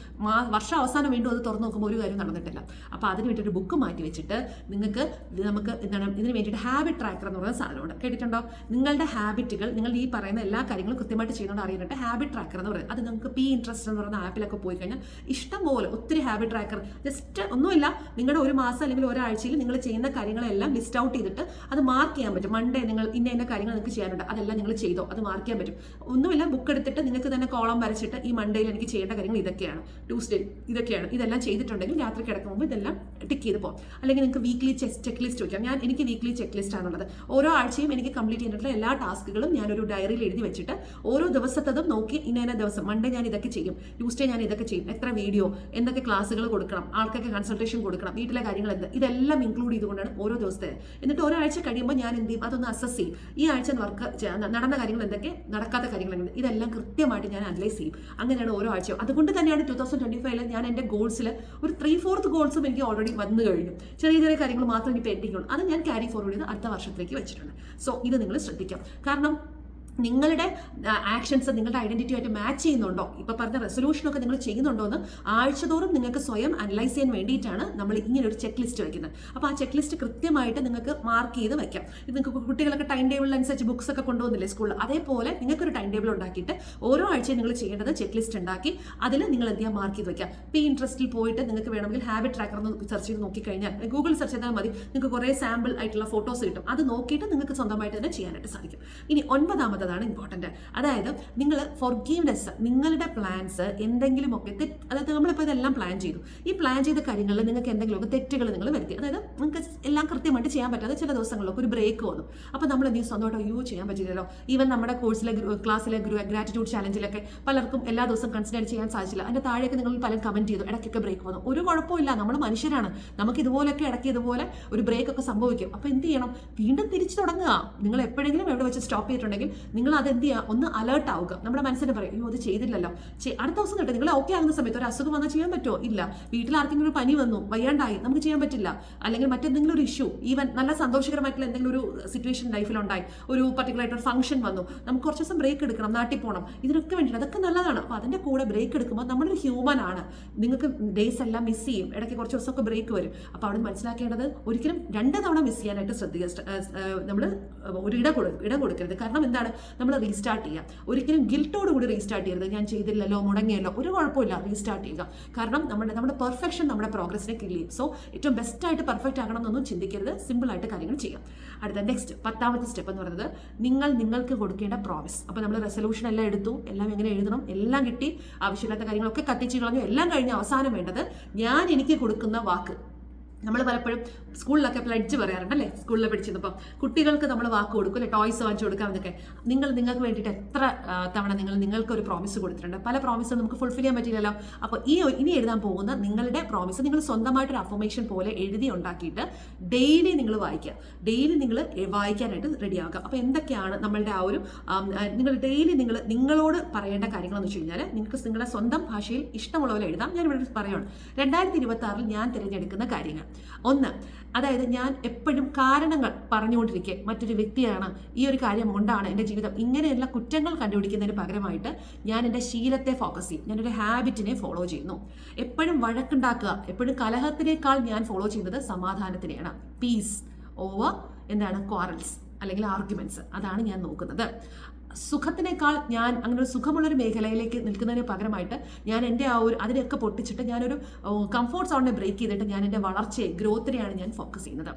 വർഷം അവസാനം വീണ്ടും അത് തുറന്നു നോക്കുമ്പോൾ ഒരു കാര്യം നടന്നിട്ടില്ല. അപ്പോൾ അതിന് വേണ്ടിയിട്ട് ഒരു ബുക്ക് മാറ്റി വെച്ചിട്ട് നിങ്ങൾക്ക് നമുക്ക് എന്താണ് ഇതിന് വേണ്ടിയിട്ട് ഹാബിറ്റ് ട്രാക്കർ എന്ന് പറയുന്ന സാധനമുണ്ട് കേട്ടിട്ടുണ്ടോ? നിങ്ങളുടെ ഹാബിറ്റുകൾ നിങ്ങൾ ഈ പറയുന്ന എല്ലാ കാര്യങ്ങളും കൃത്യമായിട്ട് ചെയ്യുന്നുണ്ട് അറിയാനായിട്ട് ഹാബിറ്റ് ട്രാക്കർ എന്ന് പറയുന്നത്. അത് നിങ്ങൾക്ക് പി ഇൻട്രസ്റ്റ് എന്ന് പറയുന്ന ആപ്പിലൊക്കെ പോയി കഴിഞ്ഞാൽ ഇഷ്ടം പോലെ ഒത്തിരി ഹാബിറ്റ് ട്രാക്കർ ജസ്റ്റ് ഒന്നുമില്ല നിങ്ങളുടെ ഒരു മാസം അല്ലെങ്കിൽ ഒരാഴ്ചയിൽ നിങ്ങൾ ചെയ്യുന്ന കാര്യങ്ങളെല്ലാം ലിസ്റ്റ് ഔട്ട് ചെയ്തിട്ട് അത് മാർക്ക് ചെയ്യാൻ പറ്റും. മൺഡേ നിങ്ങൾ ഇന്ന ഇന്ന കാര്യങ്ങൾ നിങ്ങൾക്ക് ചെയ്യാനുണ്ട് അതെല്ലാം നിങ്ങൾ ചെയ്തോ അത് മാർക്ക് ചെയ്യാൻ പറ്റും. ഒന്നുമില്ല ബുക്ക് എടുത്തിട്ട് നിങ്ങൾക്ക് തന്നെ കോളം വരച്ചിട്ട് ഈ മൺഡേയിൽ എനിക്ക് ചെയ്യേണ്ട കാര്യങ്ങൾ ഇതൊക്കെയാണ്. ട്യൂസ്ഡേ ഇതൊക്കെയാണ്. ഇതെല്ലാം ചെയ്തിട്ടുണ്ടെങ്കിൽ രാത്രി കിടക്കുമ്പോൾ ഇതെല്ലാം ടിക്ക് ചെയ്ത് പോകും. അല്ലെങ്കിൽ നിങ്ങൾക്ക് വീക്ക്ലി ചെക്ക് ലിസ്റ്റ് വയ്ക്കാം ഞാൻ എനിക്ക് വീക്ക്ലി ചെക്ക് ലിസ്റ്റ് ആണുള്ളത്. ഓരോ ആഴ്ചയും എനിക്ക് കംപ്ലീറ്റ് ചെയ്തിട്ടുള്ള എല്ലാ ടാസ്കുകളും ഞാനൊരു ഡയറിയിൽ എഴുതി വെച്ചിട്ട് ഓരോ ദിവസത്തതും നോക്കി ഇന്ന ദിവസം മൺഡേ ഞാൻ ഇതൊക്കെ ചെയ്യും ട്യൂസ്ഡേ ഞാൻ ഇതൊക്കെ ചെയ്യും. എത്ര വീഡിയോ എന്തൊക്കെ ക്ലാസ്സുകൾ കൊടുക്കണം ആൾക്കൊക്കെ കൺസൾട്ടേഷൻ കൊടുക്കണം വീട്ടിലെ കാര്യങ്ങൾ എന്ത് ഇതെല്ലാം ഇൻക്ലൂഡ് ചെയ്തുകൊണ്ടാണ് ഓരോ ദിവസത്തെ. എന്നിട്ട് ഒരാഴ്ച കഴിയുമ്പോൾ ഞാൻ എന്ത് ചെയ്യും? അതൊന്ന് അസസ് ചെയ്യും. ഈ ആഴ്ച വർക്ക് നടന്ന കാര്യങ്ങൾ എന്തൊക്കെ നടക്കാത്ത കാര്യങ്ങൾ എന്തൊക്കെ ഇതെല്ലാം കൃത്യമായിട്ട് ഞാൻ അനലൈസ് ചെയ്യും. അങ്ങനെയാണ് ഓരോ ആഴ്ചയും. അതുകൊണ്ട് തന്നെയാണ് ടൂ തൗസൻഡ് ട്വന്റി ഫൈവിൽ ഞാൻ എന്റെ ഗോൾസിൽ ഒരു ത്രീ ഫോർത്ത് ഗോൾസും എനിക്ക് ഓൾറെഡി വന്നു കഴിഞ്ഞു. ചെറിയ ചെറിയ കാര്യങ്ങൾ മാത്രം എനിക്ക് പെൻഡിങ് ഉള്ളൂ അത് ഞാൻ ക്യാരി ഫോർവേഡ് ചെയ്ത് അടുത്ത വർഷത്തിലേക്ക് വെച്ചിട്ടുണ്ട്. സോ ഇത് നിങ്ങൾ ശ്രദ്ധിക്കാം. കാരണം നിങ്ങളുടെ ആക്ഷൻസ് നിങ്ങളുടെ ഐഡന്റിറ്റിയുമായിട്ട് മാച്ച് ചെയ്യുന്നുണ്ടോ? ഇപ്പൊ പറഞ്ഞ റെസൊല്യൂഷനൊക്കെ നിങ്ങൾ ചെയ്യുന്നുണ്ടോ എന്ന് ആഴ്ചതോറും നിങ്ങൾക്ക് സ്വയം അനലൈസ് ചെയ്യാൻ വേണ്ടിയിട്ടാണ് നമ്മൾ ഇങ്ങനെ ഒരു ചെക്ക് ലിസ്റ്റ് വെക്കുന്നത്. അപ്പോൾ ആ ചെക്ക് ലിസ്റ്റ് കൃത്യമായിട്ട് നിങ്ങൾക്ക് മാർക്ക് ചെയ്ത് വെക്കാം. നിങ്ങൾക്ക് കുട്ടികളൊക്കെ ടൈം ടേബിൾ അനുസരിച്ച് ബുക്സ് ഒക്കെ കൊണ്ടുപോകുന്നില്ലേ സ്കൂളിൽ അതേപോലെ നിങ്ങൾക്കൊരു ടൈം ടേബിൾ ഉണ്ടാക്കിയിട്ട് ഓരോ ആഴ്ചയും നിങ്ങൾ ചെയ്യേണ്ടത് ചെക്ക് ലിസ്റ്റ് ഉണ്ടാക്കി അതിൽ നിങ്ങൾ എന്ത് മാർക്ക് ചെയ്ത് വെക്കാം. പി ഇൻട്രസ്റ്റിൽ പോയിട്ട് നിങ്ങൾക്ക് വേണമെങ്കിൽ ഹാബിറ്റ് ട്രാക്കർ എന്ന് സെർച്ച് ചെയ്ത് നോക്കിക്കഴിഞ്ഞാൽ ഗൂഗിൾ സെർച്ച് ചെയ്താൽ മതി. നിങ്ങൾക്ക് കുറേ സാമ്പിൾ ആയിട്ടുള്ള ഫോട്ടോസ് കിട്ടും. അത് നോക്കിയിട്ട് നിങ്ങൾക്ക് സ്വന്തമായിട്ട് തന്നെ ചെയ്യാനായിട്ട് സാധിക്കും. ഇനി ഒൻപതാമത് എന്നുള്ളതാണ് ഇമ്പോർട്ടന്റ് അതായത് നിങ്ങൾ ഫോർഗീവ്നെസ് നിങ്ങളുടെ പ്ലാൻസ് എന്തെങ്കിലുമൊക്കെ തെറ്റ് അതായത് നമ്മളിപ്പോൾ ഇതെല്ലാം പ്ലാൻ ചെയ്തു. ഈ പ്ലാൻ ചെയ്ത കാര്യങ്ങളിൽ നിങ്ങൾക്ക് എന്തെങ്കിലുമൊക്കെ തെറ്റുകൾ നിങ്ങൾ വരുത്തി. അതായത് നിങ്ങൾക്ക് എല്ലാം കൃത്യമായിട്ട് ചെയ്യാൻ പറ്റാതെ ചില ദിവസങ്ങളിലൊക്കെ ഒരു ബ്രേക്ക് വന്നു. അപ്പോൾ നമ്മൾ എന്ത് സ്വന്തമായിട്ട് അയ്യോ ചെയ്യാൻ പറ്റില്ലല്ലോ ഈവൻ നമ്മുടെ കോഴ്സിലെ ക്ലാസ്സിലെ ഗ്രാറ്റിറ്റ്യൂഡ് ചാലഞ്ചിലൊക്കെ പലർക്കും എല്ലാ ദിവസവും കൺസിഡർ ചെയ്യാൻ സാധിച്ചില്ല. അതിന്റെ താഴേക്ക് നിങ്ങൾ പലരും കമന്റ് ചെയ്തു. ഇടയ്ക്കൊക്കെ ബ്രേക്ക് വന്നു. ഒരു കുഴപ്പമില്ല നമ്മൾ മനുഷ്യരാണ്. നമുക്ക് ഇതുപോലെയൊക്കെ ഇടയ്ക്ക് ഇതുപോലെ ഒരു ബ്രേക്ക് ഒക്കെ സംഭവിക്കും. അപ്പോൾ എന്ത് ചെയ്യണം? വീണ്ടും തിരിച്ചു തുടങ്ങുക. നിങ്ങൾ എപ്പോഴെങ്കിലും എവിടെ വെച്ച് സ്റ്റോപ്പ് ചെയ്തിട്ടുണ്ടെങ്കിൽ നിങ്ങൾ അത് എന്ത് ചെയ്യുക ഒന്ന് അലേർട്ട് ആവുക. നമ്മുടെ മനസ്സിന് പറയും അയ്യോ അത് ചെയ്തില്ലല്ലോ. ചെയ്- അടുത്ത ദിവസം കേട്ടോ നിങ്ങൾ ഓക്കെ ആകുന്ന സമയത്ത് ഒരു അസുഖം വന്നാൽ ചെയ്യാൻ പറ്റുമോ? ഇല്ല. വീട്ടിൽ ആർക്കെങ്കിലും ഒരു പനി വന്നു വയ്യാണ്ടായി നമുക്ക് ചെയ്യാൻ പറ്റില്ല. അല്ലെങ്കിൽ മറ്റെന്തെങ്കിലും ഒരു ഇഷ്യൂ ഈവൻ നല്ല സന്തോഷകരമായിട്ടുള്ള എന്തെങ്കിലും ഒരു സിറ്റുവേഷൻ ലൈഫിൽ ഉണ്ടായി ഒരു പർട്ടിക്കുലർ ആയിട്ട് ഒരു ഫംഗ്ഷൻ വന്നു നമുക്ക് കുറച്ച് ദിവസം ബ്രേക്ക് എടുക്കണം നാട്ടിൽ പോകണം ഇതിനൊക്കെ വേണ്ടിയിട്ട് അതൊക്കെ നല്ലതാണ്. അപ്പോൾ അതിന്റെ കൂടെ ബ്രേക്ക് എടുക്കുമ്പോൾ നമ്മളൊരു ഹ്യൂമൻ ആണ്. നിങ്ങൾക്ക് ഡേയ്സ് എല്ലാം മിസ് ചെയ്യും. ഇടയ്ക്ക് കുറച്ച് ദിവസമൊക്കെ ബ്രേക്ക് വരും. അപ്പോൾ അവിടെ മനസ്സിലാക്കേണ്ടത് ഒരിക്കലും രണ്ട് തവണ മിസ് ചെയ്യാനായിട്ട് ശ്രദ്ധിക്കുക. നമ്മൾ ഒരു ഇട കൊടു ഇടം കൊടുക്കരുത്. കാരണം എന്താണ്? നമ്മൾ റീസ്റ്റാർട്ട് ചെയ്യുക ഒരിക്കലും ഗിൽട്ടോട് കൂടി റീസ്റ്റാർട്ട് ചെയ്യരുത്. ഞാൻ ചെയ്തില്ലല്ലോ മുടങ്ങിയല്ലോ ഒരു കുഴപ്പമില്ല റീസ്റ്റാർട്ട് ചെയ്യുക. കാരണം നമ്മുടെ നമ്മുടെ പെർഫെക്ഷൻ നമ്മുടെ പ്രോഗ്രസിനെ കില്ല് ചെയ്യും. സോ ഏറ്റവും ബെസ്റ്റായിട്ട് പെർഫെക്റ്റ് ആകണം എന്നൊന്നും ചിന്തിക്കരുത്. സിമ്പിളായിട്ട് കാര്യങ്ങൾ ചെയ്യാം. അടുത്ത നെക്സ്റ്റ് പത്താമത്തെ സ്റ്റെപ്പ് എന്ന് പറയുന്നത് നിങ്ങൾ നിങ്ങൾക്ക് കൊടുക്കേണ്ട പ്രോമിസ് അപ്പോൾ നമ്മൾ റെസൊല്യൂഷൻ എല്ലാം എടുത്തു എല്ലാം എങ്ങനെ എഴുതണം എല്ലാം കിട്ടി ആവശ്യമില്ലാത്ത കാര്യങ്ങളൊക്കെ കത്തിച്ച് കളഞ്ഞു എല്ലാം കഴിഞ്ഞ് അവസാനം വേണ്ടത് ഞാൻ എനിക്ക് കൊടുക്കുന്ന വാക്ക്. നമ്മൾ പലപ്പോഴും സ്കൂളിലൊക്കെ പ്ലഡ്ജ് പറയാറുണ്ട് അല്ലേ സ്കൂളിൽ പഠിച്ചിരുന്നപ്പം കുട്ടികൾക്ക് നമ്മൾ വാക്ക് കൊടുക്കും അല്ലെ ടോയ്സ് വാങ്ങിച്ചു കൊടുക്കാം എന്നൊക്കെ. നിങ്ങൾ നിങ്ങൾക്ക് വേണ്ടിയിട്ട് എത്ര തവണ നിങ്ങൾ നിങ്ങൾക്ക് ഒരു പ്രോമിസ് കൊടുത്തിട്ടുണ്ട്? പല പ്രോമിസും നമുക്ക് ഫുൾഫിൽ ചെയ്യാൻ പറ്റില്ലല്ലോ അപ്പോൾ ഈ ഇനി എഴുതാൻ പോകുന്ന നിങ്ങളുടെ പ്രോമിസ് നിങ്ങൾ സ്വന്തമായിട്ടൊരു അഫർമേഷൻ പോലെ എഴുതി ഉണ്ടാക്കിയിട്ട് ഡെയിലി നിങ്ങൾ വായിക്കുക. ഡെയിലി നിങ്ങൾ വായിക്കാനായിട്ട് റെഡി ആക്കുക അപ്പോൾ എന്തൊക്കെയാണ് നമ്മളുടെ ആ ഒരു നിങ്ങൾ ഡെയിലി നിങ്ങൾ നിങ്ങളോട് പറയേണ്ട കാര്യങ്ങളെന്ന് വെച്ച് കഴിഞ്ഞാൽ നിങ്ങൾക്ക് നിങ്ങളുടെ സ്വന്തം ഭാഷയിൽ ഇഷ്ടമുള്ള പോലെ എഴുതാം. ഞാൻ ഇവിടെ പറയുകയാണ് രണ്ടായിരത്തി ഇരുപത്തി ആറിൽ ഞാൻ തിരഞ്ഞെടുക്കുന്ന കാര്യങ്ങൾ. ഒന്ന് അതായത് ഞാൻ എപ്പോഴും കാരണങ്ങൾ പറഞ്ഞുകൊണ്ടിരിക്കെ മറ്റൊരു വ്യക്തിയാണ്. ഈ ഒരു കാര്യം കൊണ്ടാണ് എന്റെ ജീവിതം ഇങ്ങനെയുള്ള കുറ്റങ്ങൾ കണ്ടുപിടിക്കുന്നതിന് പകരമായിട്ട് ഞാൻ എന്റെ ശീലത്തെ ഫോക്കസ് ചെയ്യും. ഞാനൊരു ഹാബിറ്റിനെ ഫോളോ ചെയ്യുന്നു. എപ്പോഴും വഴക്കുണ്ടാക്കുക എപ്പോഴും കലഹത്തിനേക്കാൾ ഞാൻ ഫോളോ ചെയ്യുന്നത് സമാധാനത്തിനെയാണ്. പീസ് ഓവർ എന്താണ് ക്വാറൽസ് അല്ലെങ്കിൽ ആർഗ്യുമെന്റ്സ് അതാണ് ഞാൻ നോക്കുന്നത്. സുഖത്തിനേക്കാൾ ഞാൻ അങ്ങനെ ഒരു സുഖമുള്ളൊരു മേഖലയിലേക്ക് നിൽക്കുന്നതിന് പകരമായിട്ട് ഞാൻ എന്റെ ആ ഒരു അതിനെയൊക്കെ പൊട്ടിച്ചിട്ട് ഞാനൊരു കംഫോർട്ട് സോണിനെ ബ്രേക്ക് ചെയ്തിട്ട് ഞാൻ എന്റെ വളർച്ചയെ ഗ്രോത്തിനെയാണ് ഞാൻ ഫോക്കസ് ചെയ്യുന്നത്.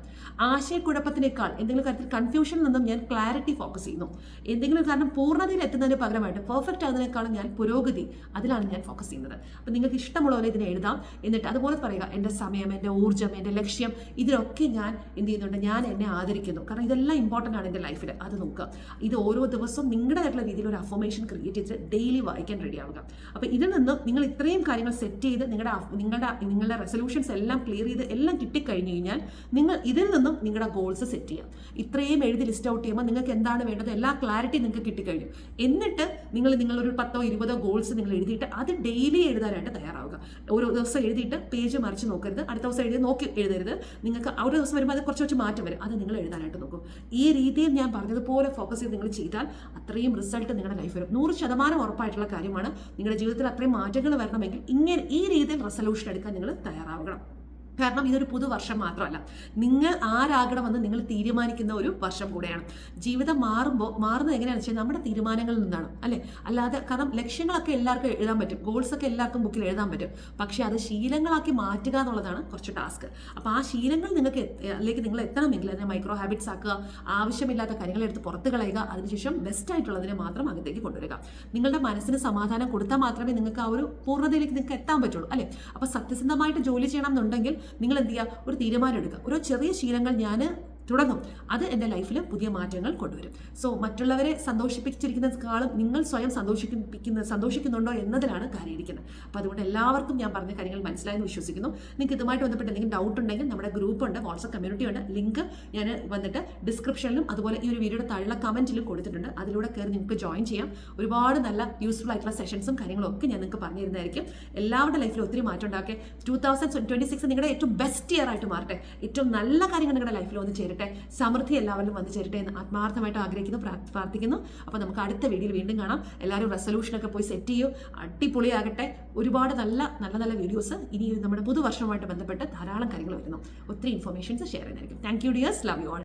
ആശയക്കുഴപ്പത്തിനേക്കാൾ എന്തെങ്കിലും കാര്യത്തിൽ കൺഫ്യൂഷനിൽ നിന്നും ഞാൻ ക്ലാരിറ്റി ഫോക്കസ് ചെയ്യുന്നു. എന്തെങ്കിലും കാരണം പൂർണതയിൽ എത്തുന്നതിന് പകരമായിട്ട് പെർഫെക്റ്റ് ആകുന്നതിനേക്കാളും ഞാൻ പുരോഗതി അതിലാണ് ഞാൻ ഫോക്കസ് ചെയ്യുന്നത്. അപ്പം നിങ്ങൾക്ക് ഇഷ്ടമുള്ള പോലെ ഇതിനെ എഴുതാം. എന്നിട്ട് അതുപോലെ പറയുക എന്റെ സമയം എന്റെ ഊർജം എന്റെ ലക്ഷ്യം ഇതിലൊക്കെ ഞാൻ എന്ത് ചെയ്യുന്നുണ്ട് ഞാൻ എന്നെ ആദരിക്കുന്നു. കാരണം ഇതെല്ലാം ഇമ്പോർട്ടന്റ് ആണ് എന്റെ ലൈഫിൽ അത് നോക്കുക. ഇത് ഓരോ ദിവസവും നിങ്ങളുടേതായിട്ടുള്ള രീതിയിൽ ഒരു അഫോമേഷൻ ക്രിയേറ്റ് ചെയ്ത് ഡെയിലി വായിക്കാൻ റെഡി ആവുക. അപ്പോൾ ഇതിൽ നിന്ന് നിങ്ങൾ ഇത്രയും കാര്യങ്ങൾ സെറ്റ് ചെയ്ത് നിങ്ങളുടെ നിങ്ങളുടെ നിങ്ങളുടെ റെസൊല്യൂഷൻസ് എല്ലാം ക്ലിയർ ചെയ്ത് എല്ലാം കിട്ടിക്കഴിഞ്ഞു കഴിഞ്ഞാൽ നിങ്ങൾ ഇതിൽ നിന്നും നിങ്ങളുടെ ഗോൾസ് സെറ്റ് ചെയ്യാം. ഇത്രയും എഴുതി ലിസ്റ്റ് ഔട്ട് ചെയ്യുമ്പോൾ നിങ്ങൾക്ക് എന്താണ് വേണ്ടത്? എല്ലാ ക്ലാരിറ്റി നിങ്ങൾക്ക് കിട്ടിക്കഴിഞ്ഞു. എന്നിട്ട് നിങ്ങൾ നിങ്ങളൊരു പത്തോ ഇരുപതോ ഗോൾസ് നിങ്ങൾ എഴുതിയിട്ട് അത് ഡെയിലി എഴുതാനായിട്ട് തയ്യാറാവുക. ഓരോ ദിവസം എഴുതിയിട്ട് പേജ് മറിച്ച് നോക്കരുത്. അടുത്ത ദിവസം എഴുതി നോക്കി എഴുതരുത്. നിങ്ങൾക്ക് ഒരു ദിവസം വരുമ്പോൾ അത് കുറച്ച് കുറച്ച് മാറ്റം വരും. അത് നിങ്ങൾ എഴുതാനായിട്ട് നോക്കും. ഈ രീതിയിൽ ഞാൻ പറഞ്ഞതുപോലെ ഫോക്കസ് ചെയ്ത് നിങ്ങൾ ചെയ്താൽ അത്രയും റിസൾട്ട് നിങ്ങളുടെ ലൈഫ് വരും. നൂറ് ശതമാനം ഉറപ്പായിട്ടുള്ള കാര്യമാണ് നിങ്ങളുടെ ജീവിതത്തിൽ അത്രയും മാറ്റങ്ങൾ വരണമെങ്കിൽ ഇങ്ങനെ ഈ രീതിയിൽ റെസൊല്യൂഷൻ എടുക്കാൻ നിങ്ങൾ തയ്യാറാവണം. കാരണം ഇതൊരു പുതുവർഷം മാത്രമല്ല. നിങ്ങൾ ആരാകണമെന്ന് നിങ്ങൾ തീരുമാനിക്കുന്ന ഒരു വർഷം കൂടെയാണ്. ജീവിതം മാറുമ്പോൾ മാറുന്നത് എങ്ങനെയാണെന്ന് വെച്ചാൽ നമ്മുടെ തീരുമാനങ്ങളിൽ നിന്നാണ് അല്ലേ? അല്ലാതെ കാരണം ലക്ഷ്യങ്ങളൊക്കെ എല്ലാവർക്കും എഴുതാൻ പറ്റും. ഗോൾസ് ഒക്കെ എല്ലാവർക്കും ബുക്കിൽ എഴുതാൻ പറ്റും. പക്ഷേ അത് ശീലങ്ങളാക്കി മാറ്റുക എന്നുള്ളതാണ് കുറച്ച് ടാസ്ക് അപ്പോൾ ആ ശീലങ്ങൾ നിങ്ങൾക്ക് അല്ലെങ്കിൽ നിങ്ങൾ എത്തണമെങ്കിൽ അതിനെ മൈക്രോ ഹാബിറ്റ്സ് ആക്കുക ആവശ്യമില്ലാത്ത കാര്യങ്ങൾ എടുത്ത് പുറത്ത് കളയുക അതിനുശേഷം ബെസ്റ്റ് ആയിട്ടുള്ളതിനെ മാത്രം അകത്തേക്ക് കൊണ്ടുവരിക. നിങ്ങളുടെ മനസ്സിന് സമാധാനം കൊടുത്താൽ മാത്രമേ നിങ്ങൾക്ക് ആ ഒരു പൂർണതയിലേക്ക് നിങ്ങൾക്ക് എത്താൻ പറ്റുള്ളൂ അല്ലേ? അപ്പോൾ സത്യസന്ധമായിട്ട് ജോലി ചെയ്യണം എന്നുണ്ടെങ്കിൽ നിങ്ങൾ എന്ത് ചെയ്യുക? ഒരു തീരുമാനം എടുക്കുക. ഓരോ ചെറിയ ശീലങ്ങൾ ഞാൻ തുടങ്ങും. അത് എന്റെ ലൈഫിൽ പുതിയ മാറ്റങ്ങൾ കൊണ്ടുവരും. സോ മറ്റുള്ളവരെ സന്തോഷിപ്പിച്ചിരിക്കുന്നതിനേക്കാളും നിങ്ങൾ സ്വയം സന്തോഷിപ്പിക്കുന്ന സന്തോഷിക്കുന്നുണ്ടോ എന്നതിലാണ് കാര്യമിരിക്കുന്നത് അപ്പോൾ അതുകൊണ്ട് എല്ലാവർക്കും ഞാൻ പറഞ്ഞ കാര്യങ്ങൾ മനസ്സിലായെന്ന് വിശ്വസിക്കുന്നു. നിങ്ങൾക്ക് ഇതുമായിട്ട് ബന്ധപ്പെട്ട് എന്തെങ്കിലും ഡൗട്ട് ഉണ്ടെങ്കിൽ നമ്മുടെ ഗ്രൂപ്പ് ഉണ്ട് വാട്സപ്പ് കമ്മ്യൂണിറ്റി ഉണ്ട്. ലിങ്ക് ഞാൻ വന്നിട്ട് ഡിസ്ക്രിപ്ഷനിലും അതുപോലെ ഈ ഒരു വീഡിയോയുടെ താഴെ കമന്റിലും കൊടുത്തിട്ടുണ്ട്. അതിലൂടെ കയറി നിങ്ങൾക്ക് ജോയിൻ ചെയ്യാം. ഒരുപാട് നല്ല യൂസ്ഫുൾ ആയിട്ടുള്ള സെഷൻസും കാര്യങ്ങളും ഒക്കെ ഞാൻ നിങ്ങൾക്ക് പറഞ്ഞു തരുന്നതായിരിക്കും. എല്ലാവരുടെ ലൈഫിൽ ഒത്തിരി മാറ്റം ഉണ്ടാക്കി ടൂ തൗസൻഡ് ട്വന്റി സിക്സ് നിങ്ങളുടെ ഏറ്റവും ബെസ്റ്റ് ഇയർ ആയിട്ട് മാറട്ടെ. ഏറ്റവും നല്ല കാര്യങ്ങൾ നിങ്ങളുടെ ലൈഫിൽ വന്ന് ചേരട്ടെ. സമൃദ്ധി എല്ലാവരിലും വന്നു ചേരട്ടെ എന്ന് ആത്മാർത്ഥമായിട്ട് ആഗ്രഹിക്കുന്നു പ്രാർത്ഥിക്കുന്നു. അപ്പോൾ നമുക്ക് അടുത്ത വീഡിയോയിൽ വീണ്ടും കാണാം. എല്ലാവരും റെസൊല്യൂഷനൊക്കെ പോയി സെറ്റ് ചെയ്യൂ. അടിപൊളിയാകട്ടെ. ഒരുപാട് നല്ല നല്ല നല്ല വീഡിയോസ് ഇനി നമ്മുടെ പുതുവർഷവുമായിട്ട് ബന്ധപ്പെട്ട് ധാരാളം കാര്യങ്ങൾ വരുന്നു. ഒത്തിരി ഇൻഫർമേഷൻസ് ഷെയർ ചെയ്യുന്നതായിരിക്കും thank you dears love you all